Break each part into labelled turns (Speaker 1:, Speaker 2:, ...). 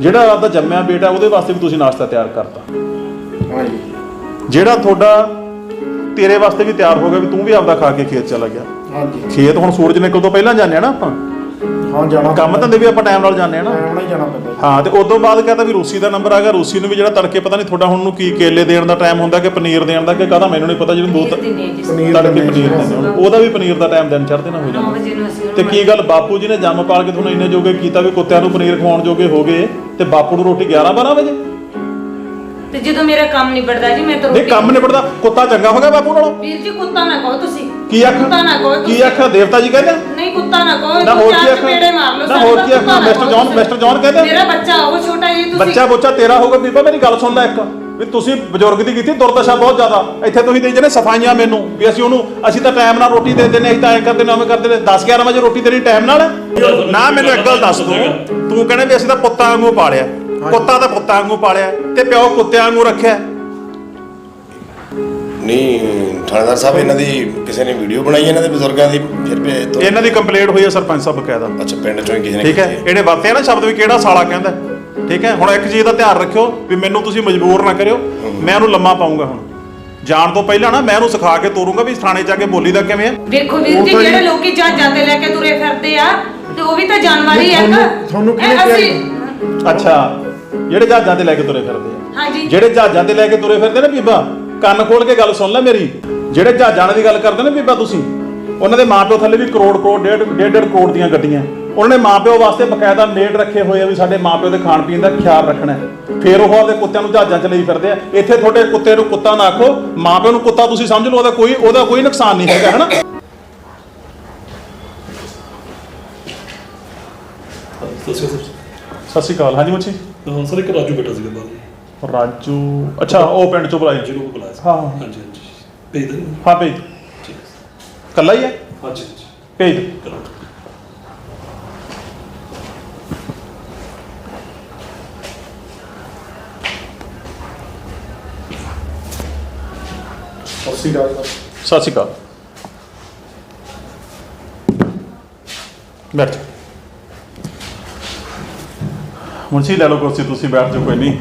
Speaker 1: ਜਿਹੜਾ ਆਪਦਾ ਜੰਮਿਆ ਬੇਟਾ ਉਹਦੇ ਵਾਸਤੇ ਵੀ ਤੁਸੀਂ ਨਾਸ਼ਤਾ ਤਿਆਰ ਕਰਤਾ।
Speaker 2: ਹਾਂਜੀ।
Speaker 1: ਜਿਹੜਾ ਤੁਹਾਡਾ ਤੇਰੇ ਵਾਸਤੇ ਵੀ ਤਿਆਰ ਹੋ ਗਿਆ ਵੀ ਤੂੰ ਵੀ ਆਪਦਾ ਖਾ ਕੇ ਖੇਤ ਚਲਾ ਗਿਆ।
Speaker 2: ਹਾਂਜੀ।
Speaker 1: ਖੇਤ ਹੁਣ ਸੂਰਜ ਨਿਕਲ ਤੋਂ ਪਹਿਲਾਂ ਜਾਂਦੇ ਆ ਨਾ ਆਪਾਂ?
Speaker 2: ਹਾਂ ਜਾਣਾ
Speaker 1: ਕੰਮ ਧੰਦੇ ਵੀ ਆਪਾਂ ਟਾਈਮ ਨਾਲ ਜਾਂਦੇ ਆ ਨਾ।
Speaker 2: ਟਾਈਮ ਨਾਲ ਹੀ ਜਾਣਾ ਪੈਂਦਾ।
Speaker 1: ਹਾਂ ਤੇ ਉਦੋਂ ਬਾਅਦ ਕਹਿੰਦਾ ਵੀ ਰੂਸੀ ਦਾ ਨੰਬਰ ਆ ਗਿਆ। ਰੂਸੀ ਨੂੰ ਵੀ ਜਿਹੜਾ ਤੜਕੇ ਪਤਾ ਨਹੀਂ ਤੁਹਾਡਾ ਹੁਣ ਨੂੰ ਕੀ ਕੇਲੇ ਦੇਣ ਦਾ ਟਾਈਮ ਹੁੰਦਾ ਕਿ ਪਨੀਰ ਦੇਣ ਦਾ ਕਿ ਕਾਹਦਾ ਮੈਨੂੰ ਨਹੀਂ ਪਤਾ ਜਿਹਨੂੰ ਦੋ ਤ-
Speaker 2: ਪਨੀਰ
Speaker 1: ਤੜਕੇ ਪਨੀਰ। ਦਿੰਦੇ ਹੁਣ। ਉਹਦਾ ਵੀ ਪਨੀਰ ਦਾ ਟਾਈਮ ਦਿਨ ਚੜ੍ਹਦੇ ਨਾ ਹੋ
Speaker 3: 9
Speaker 1: ਜਾਂਦਾ
Speaker 3: ਵਜੇ ਨੂੰ ਅਸੀਂ
Speaker 1: ਤੇ ਕੀ ਗੱਲ ਬਾਪੂ ਜੀ ਨੇ ਜੰਮ ਪਾਲ ਕੇ ਤੁਹਾਨੂੰ ਇੰਨੇ ਜੋਗੇ ਕੀਤਾ ਵੀ ਕੁੱਤਿਆਂ ਨੂੰ ਪਨੀਰ ਖਵਾਉਣ ਜੋਗੇ ਹੋ ਗਏ ਤੇ ਬਾਪੂ ਨੂੰ ਰੋਟੀ 11 12 ਵਜੇ?
Speaker 3: ਤੇ ਜਦੋਂ ਮੇਰਾ ਕੰਮ ਨਿਬੜਦਾ ਜੀ ਮੈਂ ਤਾਂ
Speaker 1: ਨਹੀਂ ਕੰਮ ਨਿਬੜਦਾ। ਕੁੱਤਾ ਚੰਗਾ ਹੋ ਗਿਆ ਬਾਪੂ ਨਾਲੋਂ?
Speaker 3: ਵੀਰ ਜੀ ਕੁੱਤਾ ਨਾ ਕਹੋ ਤੁਸੀਂ।
Speaker 1: ਕੀ ਆਖ
Speaker 3: ਕੁੱਤਾ ਨਾ ਕਹੋ
Speaker 1: ਕੀ ਆਖਿਆ ਦੇਵਤਾ ਜੀ ਕਹਿੰਦੇ
Speaker 3: ਨਹੀਂ ਕੁੱਤਾ ਨਾ ਕਹੋ।
Speaker 1: ਨਾ ਹੋਰ ਕੀ ਆਖਾਂ?
Speaker 3: ਚਪੇੜੇ ਮਾਰ ਲਓ
Speaker 1: ਨਾ ਹੋਰ ਕੀ ਆਖਾਂ? Mister John-. ਮਿਸਟਰ ਜੌਨ ਕਹਿੰਦੇ?
Speaker 3: ਮੇਰਾ ਬੱਚਾ ਉਹ ਛੋਟਾ ਜੀ ਤੁਸੀਂ
Speaker 1: ਬੱਚਾ ਬੋਚਾ ਤੇਰਾ ਹੋਊਗਾ ਬੀਬਾ ਮੇਰੀ ਗੱਲ ਸੁਣ ਲੈ ਇੱਕ। ਵੀ ਤੁਸੀਂ ਬਜ਼ੁਰਗ ਦੀ ਕੀਤੀ ਦੁਰਦਸ਼ਾ ਬਹੁਤ ਜ਼ਿਆਦਾ। ਇੱਥੇ ਤੁਸੀਂ ਦੇਈ ਜਨੇ ਸਫਾਈਆਂ ਮੈਨੂੰ ਵੀ ਅਸੀਂ ਉਹਨੂੰ ਅਸੀਂ ਤਾਂ ਟਾਈਮ ਨਾਲ ਰੋਟੀ ਦੇ ਦਿੰਦੇ ਅਸੀਂ ਤਾਂ ਐਂ ਕਰਦੇ ਨੇ ਉਵੇਂ ਕਰਦੇ ਨੇ। 10 11 ਵਜੇ ਰੋਟੀ ਦੇਣੀ ਟਾਈਮ ਨਾਲ? ਨਾ ਮੈਨੂੰ ਇੱਕ ਗੱਲ ਦੱਸ ਤੂੰ ਤੂੰ ਕਹਿੰਦੇ ਵੀ ਅਸੀਂ ਤਾਂ ਪੁੱਤਾਂ ਵਾਂਗੂ ਪਾਲਿਆ। ਕੁੱਤਾ ਤਾਂ ਪੁੱਤਾਂ ਵਾਂਗੂ ਪਾਲਿਆ। ਤੇ ਪਿਓ ਕੁੱਤਿਆਂ ਵਾਂਗੂ ਰੱਖਿਆ।
Speaker 4: ਨਹੀਂ ਥਾਣੇਦਾਰ ਸਾਹਿਬ ਇਹਨਾਂ ਦੀ ਕਿਸੇ ਨੇ ਵੀਡੀਓ ਬਣਾਈ ਇਹਨਾਂ ਦੇ ਬਜ਼ੁਰਗਾਂ ਦੀ ਫਿਰ ਭੇਜ ਤੋਂ
Speaker 1: ਇਹਨਾਂ ਦੀ ਕੰਪਲੇਂਟ ਹੋਈ ਹੈ ਸਰਪੰਚ ਸਾਹਿਬ ਬਕਾਇਦਾ।
Speaker 4: ਅੱਛਾ ਪਿੰਡ ਚੋਂ ਹੀ ਕਿਸੇ ਨੇ
Speaker 1: ਠੀਕ ਹੈ
Speaker 4: ਕੀਤੀ।
Speaker 1: ਇਹਨੇ ਵਰਤਿਆ ਨਾ ਸ਼ਬਦ ਵੀ ਕਿਹੜਾ ਸਾਲਾ ਕਹਿੰਦਾ। ਠੀਕ ਹੈ ਹੁਣ ਇੱਕ ਚੀਜ਼ ਦਾ ਧਿਆਨ ਰੱਖਿਓ ਵੀ ਮੈਨੂੰ ਤੁਸੀਂ ਮਜਬੂਰ ਨਾ ਕਰਿਓ ਮੈਂ ਉਹਨੂੰ ਲੰਮਾ ਪਾਉਂਗਾ ਹੁਣ। ਜਾਣ ਤੋਂ ਪਹਿਲਾਂ ਨਾ ਮੈਂ ਉਹਨੂੰ ਸਿਖਾ ਕੇ ਤੋਰੂੰਗਾ ਵੀ ਥਾਣੇ ਜਾ ਕੇ ਬੋਲੀ ਦਾ ਕਿਵੇਂ ਆ।
Speaker 3: ਵੇਖੋ ਵੀਰ
Speaker 2: ਉਹ
Speaker 3: ਜੀ
Speaker 2: ਤਾਂ ਜੀ-
Speaker 3: ਜਿਹੜੇ ਲੋਕੀ ਜਹਾਜ਼ਾਂ ਤੇ ਲੈ ਕੇ ਤੁਰੇ ਫਿਰਦੇ ਆ ਤੇ ਉਹ ਵੀ ਤਾਂ ਜਾਨਵਰ ਹੀ ਆ ਨਾ
Speaker 2: ਤੁਹਾਨੂੰ- ਤੁਹਾਨੂੰ ਕਿਹਨੇ
Speaker 3: ਇਹ ਅਸੀਂ-
Speaker 1: ਅੱਛਾ ਜਿਹੜੇ ਜਹਾਜ਼ਾਂ ਤੇ ਲੈ ਕੇ ਤੁਰੇ ਫਿਰਦੇ ਆ।
Speaker 3: ਹਾਂਜੀ।
Speaker 1: ਜਿਹੜੇ ਜਹਾਜ਼ਾਂ ਤੇ ਲੈ ਕੇ ਤੁਰੇ ਫਿਰਦੇ ਨੇ ਬੀਬਾ ਕੰਨ ਖੋਲ ਕੇ ਗੱਲ ਸੁਣ ਲੈ ਮੇਰੀ। ਜਿਹੜੇ ਜਹਾਜ਼ਾਂ ਦੀ ਗੱਲ ਕਰਦੇ ਨੇ ਬੀਬਾ ਤੁਸੀਂ ਉਹਨਾਂ ਦੇ ਮਾਪਿਓ ਥੱਲੇ ਵੀ ਕਰੋੜ ਕਰੋੜ ਡੇਢ ਡੇਢ ਕਰੋੜ ਦੀਆਂ ਗੱਡੀਆਂ। ਉਹਨਾਂ ਨੇ ਮਾਪਿਓ ਵਾਸਤੇ ਬਕਾਇਦਾ ਮੇਡ ਰੱਖੇ ਹੋਏ ਆ ਵੀ ਸਾਡੇ ਮਾਪਿਓ ਦੇ ਖਾਣ ਪੀਣ ਦਾ ਖਿਆਲ ਰੱਖਣਾ। ਫਿਰ ਉਹ ਆਪਦੇ ਕੁੱਤਿਆਂ ਨੂੰ ਜਹਾਜ਼ਾਂ 'ਚ ਲਈ ਫਿਰਦੇ ਆ। ਇੱਥੇ ਤੁਹਾਡੇ ਕੁੱਤੇ ਨੂੰ ਕੁੱਤਾ ਨਾ ਆਖੋ ਮਾਪਿਓ ਨੂੰ ਕੁੱਤਾ ਤੁਸੀਂ ਸਮਝ ਲਓ ਉਹਦਾ ਕੋਈ ਉਹਦਾ ਕੋਈ ਨੁਕਸਾਨ ਨਹੀਂ ਹੈਗਾ ਹਨਾ? ਸਤਿ ਸ਼੍ਰੀ ਅਕਾਲ ਹਾਂਜੀ ਮੁੱਛੀ
Speaker 5: ਹਾਂ ਸਰ ਇੱਕ ਰਾਜੂ ਬੇਟਾ ਸੀਗਾ ਬਾਹਰ
Speaker 1: ਰਾਜੂ ਅੱਛਾ ਉਹ ਪਿੰਡ ਚੋਂ ਬੁਲਾਈ
Speaker 5: ਜਿਹਨੂੰ ਉਹ ਬੁਲਾਇਆ ਸੀ।
Speaker 1: ਹਾਂ।
Speaker 5: ਹਾਂਜੀ ਹਾਂਜੀ। ਭੇਜ ਦੇ
Speaker 1: ਹਾਂ? ਭੇਜ
Speaker 5: ਠੀਕ ਹੈ।
Speaker 1: ਕੱਲਾ ਹੀ ਹੈ?
Speaker 5: ਹਾਂਜੀ ਹਾਂਜੀ।
Speaker 1: ਭੇਜ ਦਿਓ।
Speaker 5: ਕਰੋ
Speaker 1: ਸਤਿ ਸ਼੍ਰੀ ਅਕਾਲ ਬੈਠ ਜਾਓ। ਮੁੰਸ਼ੀ ਲੈ ਲਓ ਕੁਰਸੀ ਤੁਸੀਂ ਬੈਠ ਜਾਓ ਕੋਈ ਨਹੀਂ।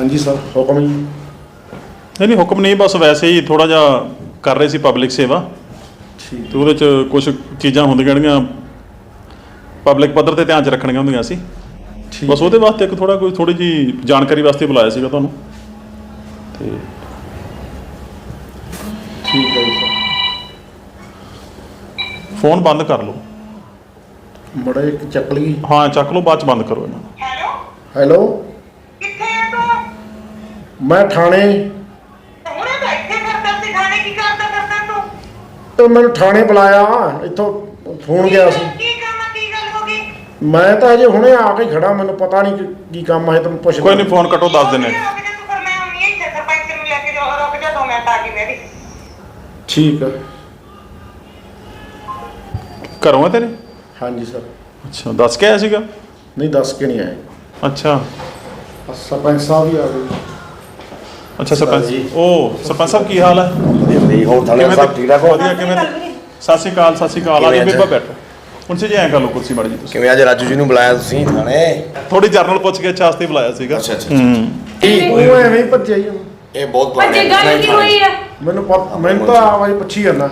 Speaker 2: ਹਾਂਜੀ ਸਰ ਹੁਕਮ ਜੀ
Speaker 1: ਨਹੀਂ ਨਹੀਂ ਹੁਕਮ ਨਹੀਂ ਬਸ ਵੈਸੇ ਹੀ ਥੋੜਾ ਜਿਹਾ ਕਰ ਰਹੇ ਸੀ ਪਬਲਿਕ ਸੇਵਾ।
Speaker 2: ਠੀਕ।
Speaker 1: ਤੇ ਉਹਦੇ ਚ ਕੁਝ ਚੀਜ਼ਾਂ ਹੁੰਦੀਆਂ ਜਿਹੜੀਆਂ ਪਬਲਿਕ ਪੱਧਰ ਤੇ ਧਿਆਨ ਚ ਰੱਖਣੀਆਂ ਹੁੰਦੀਆਂ ਸੀ।
Speaker 2: ਠੀਕ।
Speaker 1: ਬਸ ਉਹਦੇ ਵਾਸਤੇ ਇੱਕ ਥੋੜਾ ਕੋਈ ਥੋੜੀ ਜੀ ਜਾਣਕਾਰੀ ਵਾਸਤੇ ਬੁਲਾਇਆ ਸੀਗਾ ਤੁਹਾਨੂੰ। ਤੇ
Speaker 2: ਠੀਕ ਹੈ ਜੀ ਸਰ।
Speaker 1: ਫੋਨ ਬੰਦ ਕਰ ਲਓ।
Speaker 2: ਮੜਾ ਇੱਕ ਚੱਕ ਲਈ
Speaker 1: ਹਾਂ ਚੱਕ ਲਓ ਬਾਅਦ ਚ ਬੰਦ ਕਰੋ ਇਹਨਾਂ ਨੂੰ।
Speaker 6: ਹੈਲੋ?
Speaker 2: ਮੈਂ ਥਾਣੇ
Speaker 6: ਹੁਣੇ ਤਾਂ ਇੱਥੇ ਫਿਰਦਾ ਸੀ ਖਾਣੇ ਕੀ ਕਰਦਾ ਫਿਰਦਾ ਤੂੰ?
Speaker 2: ਤੇ ਮੈਨੂੰ ਥਾਣੇ ਬੁਲਾਇਆ ਇੱਥੋਂ ਫੋਨ ਗਿਆ ਸੀ।
Speaker 6: ਕੀ ਕੰਮ ਆ, ਕੀ ਗੱਲ ਹੋ ਗਈ?
Speaker 2: ਮੈਂ ਤਾਂ ਅਜੇ ਹੁਣੇ ਆ ਕੇ ਖੜਾ ਮੈਨੂੰ ਪਤਾ ਨਹੀਂ ਕਿ- ਕੀ ਕੰਮ ਹੈ ਤੈਨੂੰ ਪੁੱਛ
Speaker 1: ਕੋਈ ਨਹੀਂ ਫੋਨ ਕੱਟੋ ਦੱਸ ਦਿੰਨੇ
Speaker 6: ਰੁਕ ਜਾ ਤੂੰ? ਫਿਰ ਮੈਂ ਆਉਣੀ ਹੈ ਇੱਥੇ ਸਰਪੰਚ ਨੂੰ ਲੈ ਕੇ ਜਾ ਰੁਕ ਜਾ ਦੋ ਮਿੰਟ ਆ ਗਈ
Speaker 2: ਠੀਕ ਹੈ
Speaker 1: ਘਰੋਂ ਆ ਤੇਰੇ?
Speaker 2: ਹਾਂਜੀ ਸਰ।
Speaker 1: ਅੱਛਾ ਦੱਸ ਕੇ ਆਇਆ ਸੀਗਾ?
Speaker 2: ਨਹੀਂ ਦੱਸ ਕੇ ਨਹੀਂ ਆਏ
Speaker 1: ਅੱਛਾ।
Speaker 2: ਸਰਪੰਚ ਸਾਹਿਬ ਵੀ ਆ ਗਏ।
Speaker 1: ਅੱਛਾ ਸਰਪੰਚ ਉਹ ਸਰਪੰਚ ਸਾਹਿਬ ਕੀ ਹਾਲ ਹੈ?
Speaker 4: ਨਹੀਂ ਹੋਰ ਥਾਣੇਦਾਰ ਸਾਹਿਬ ਠੀਕ ਠਾਕ? ਹੋ
Speaker 1: ਵਧੀਆ ਕਿਵੇਂ ਸਤਿ ਸ਼੍ਰੀ ਅਕਾਲ ਸਤਿ ਸ਼੍ਰੀ ਅਕਾਲ ਆ ਜੀ? ਬੀਬਾ ਬੈਠੋ। ਹੁਣ ਸੇ ਜੀ ਐਂ ਕਰ ਲਓ ਕੁਰਸੀ ਮਾੜੀ ਜੀ ਤੁਸੀਂ।
Speaker 4: ਕਿਵੇਂ ਅੱਜ ਰਾਜੂ ਜੀ ਨੂੰ ਬੁਲਾਇਆ ਤੁਸੀਂ ਥਾਣੇ?
Speaker 1: ਥੋੜੀ ਜਰਨਲ ਪੁੱਛ ਕੇ ਚਾਸਤੇ ਬੁਲਾਇਆ ਸੀਗਾ।
Speaker 4: ਅੱਛਾ ਅੱਛਾ
Speaker 1: ਹੂੰ।
Speaker 2: ਉਹ ਐਵੇਂ ਹੀ ਭੱਜਿਆ ਹੀ
Speaker 4: ਇਹ ਬਹੁਤ
Speaker 3: ਪਰ ਜੇ
Speaker 4: ਪੁਰਾਣਾ
Speaker 3: ਗੱਲ ਕੀ ਹੋਈ ਆ
Speaker 2: ਮੈਨੂੰ ਪਤਾ ਮੈਨੂੰ ਤਾਂ ਆਵਾਜ਼ ਪੁੱਛੀ ਜਾਂਦਾ।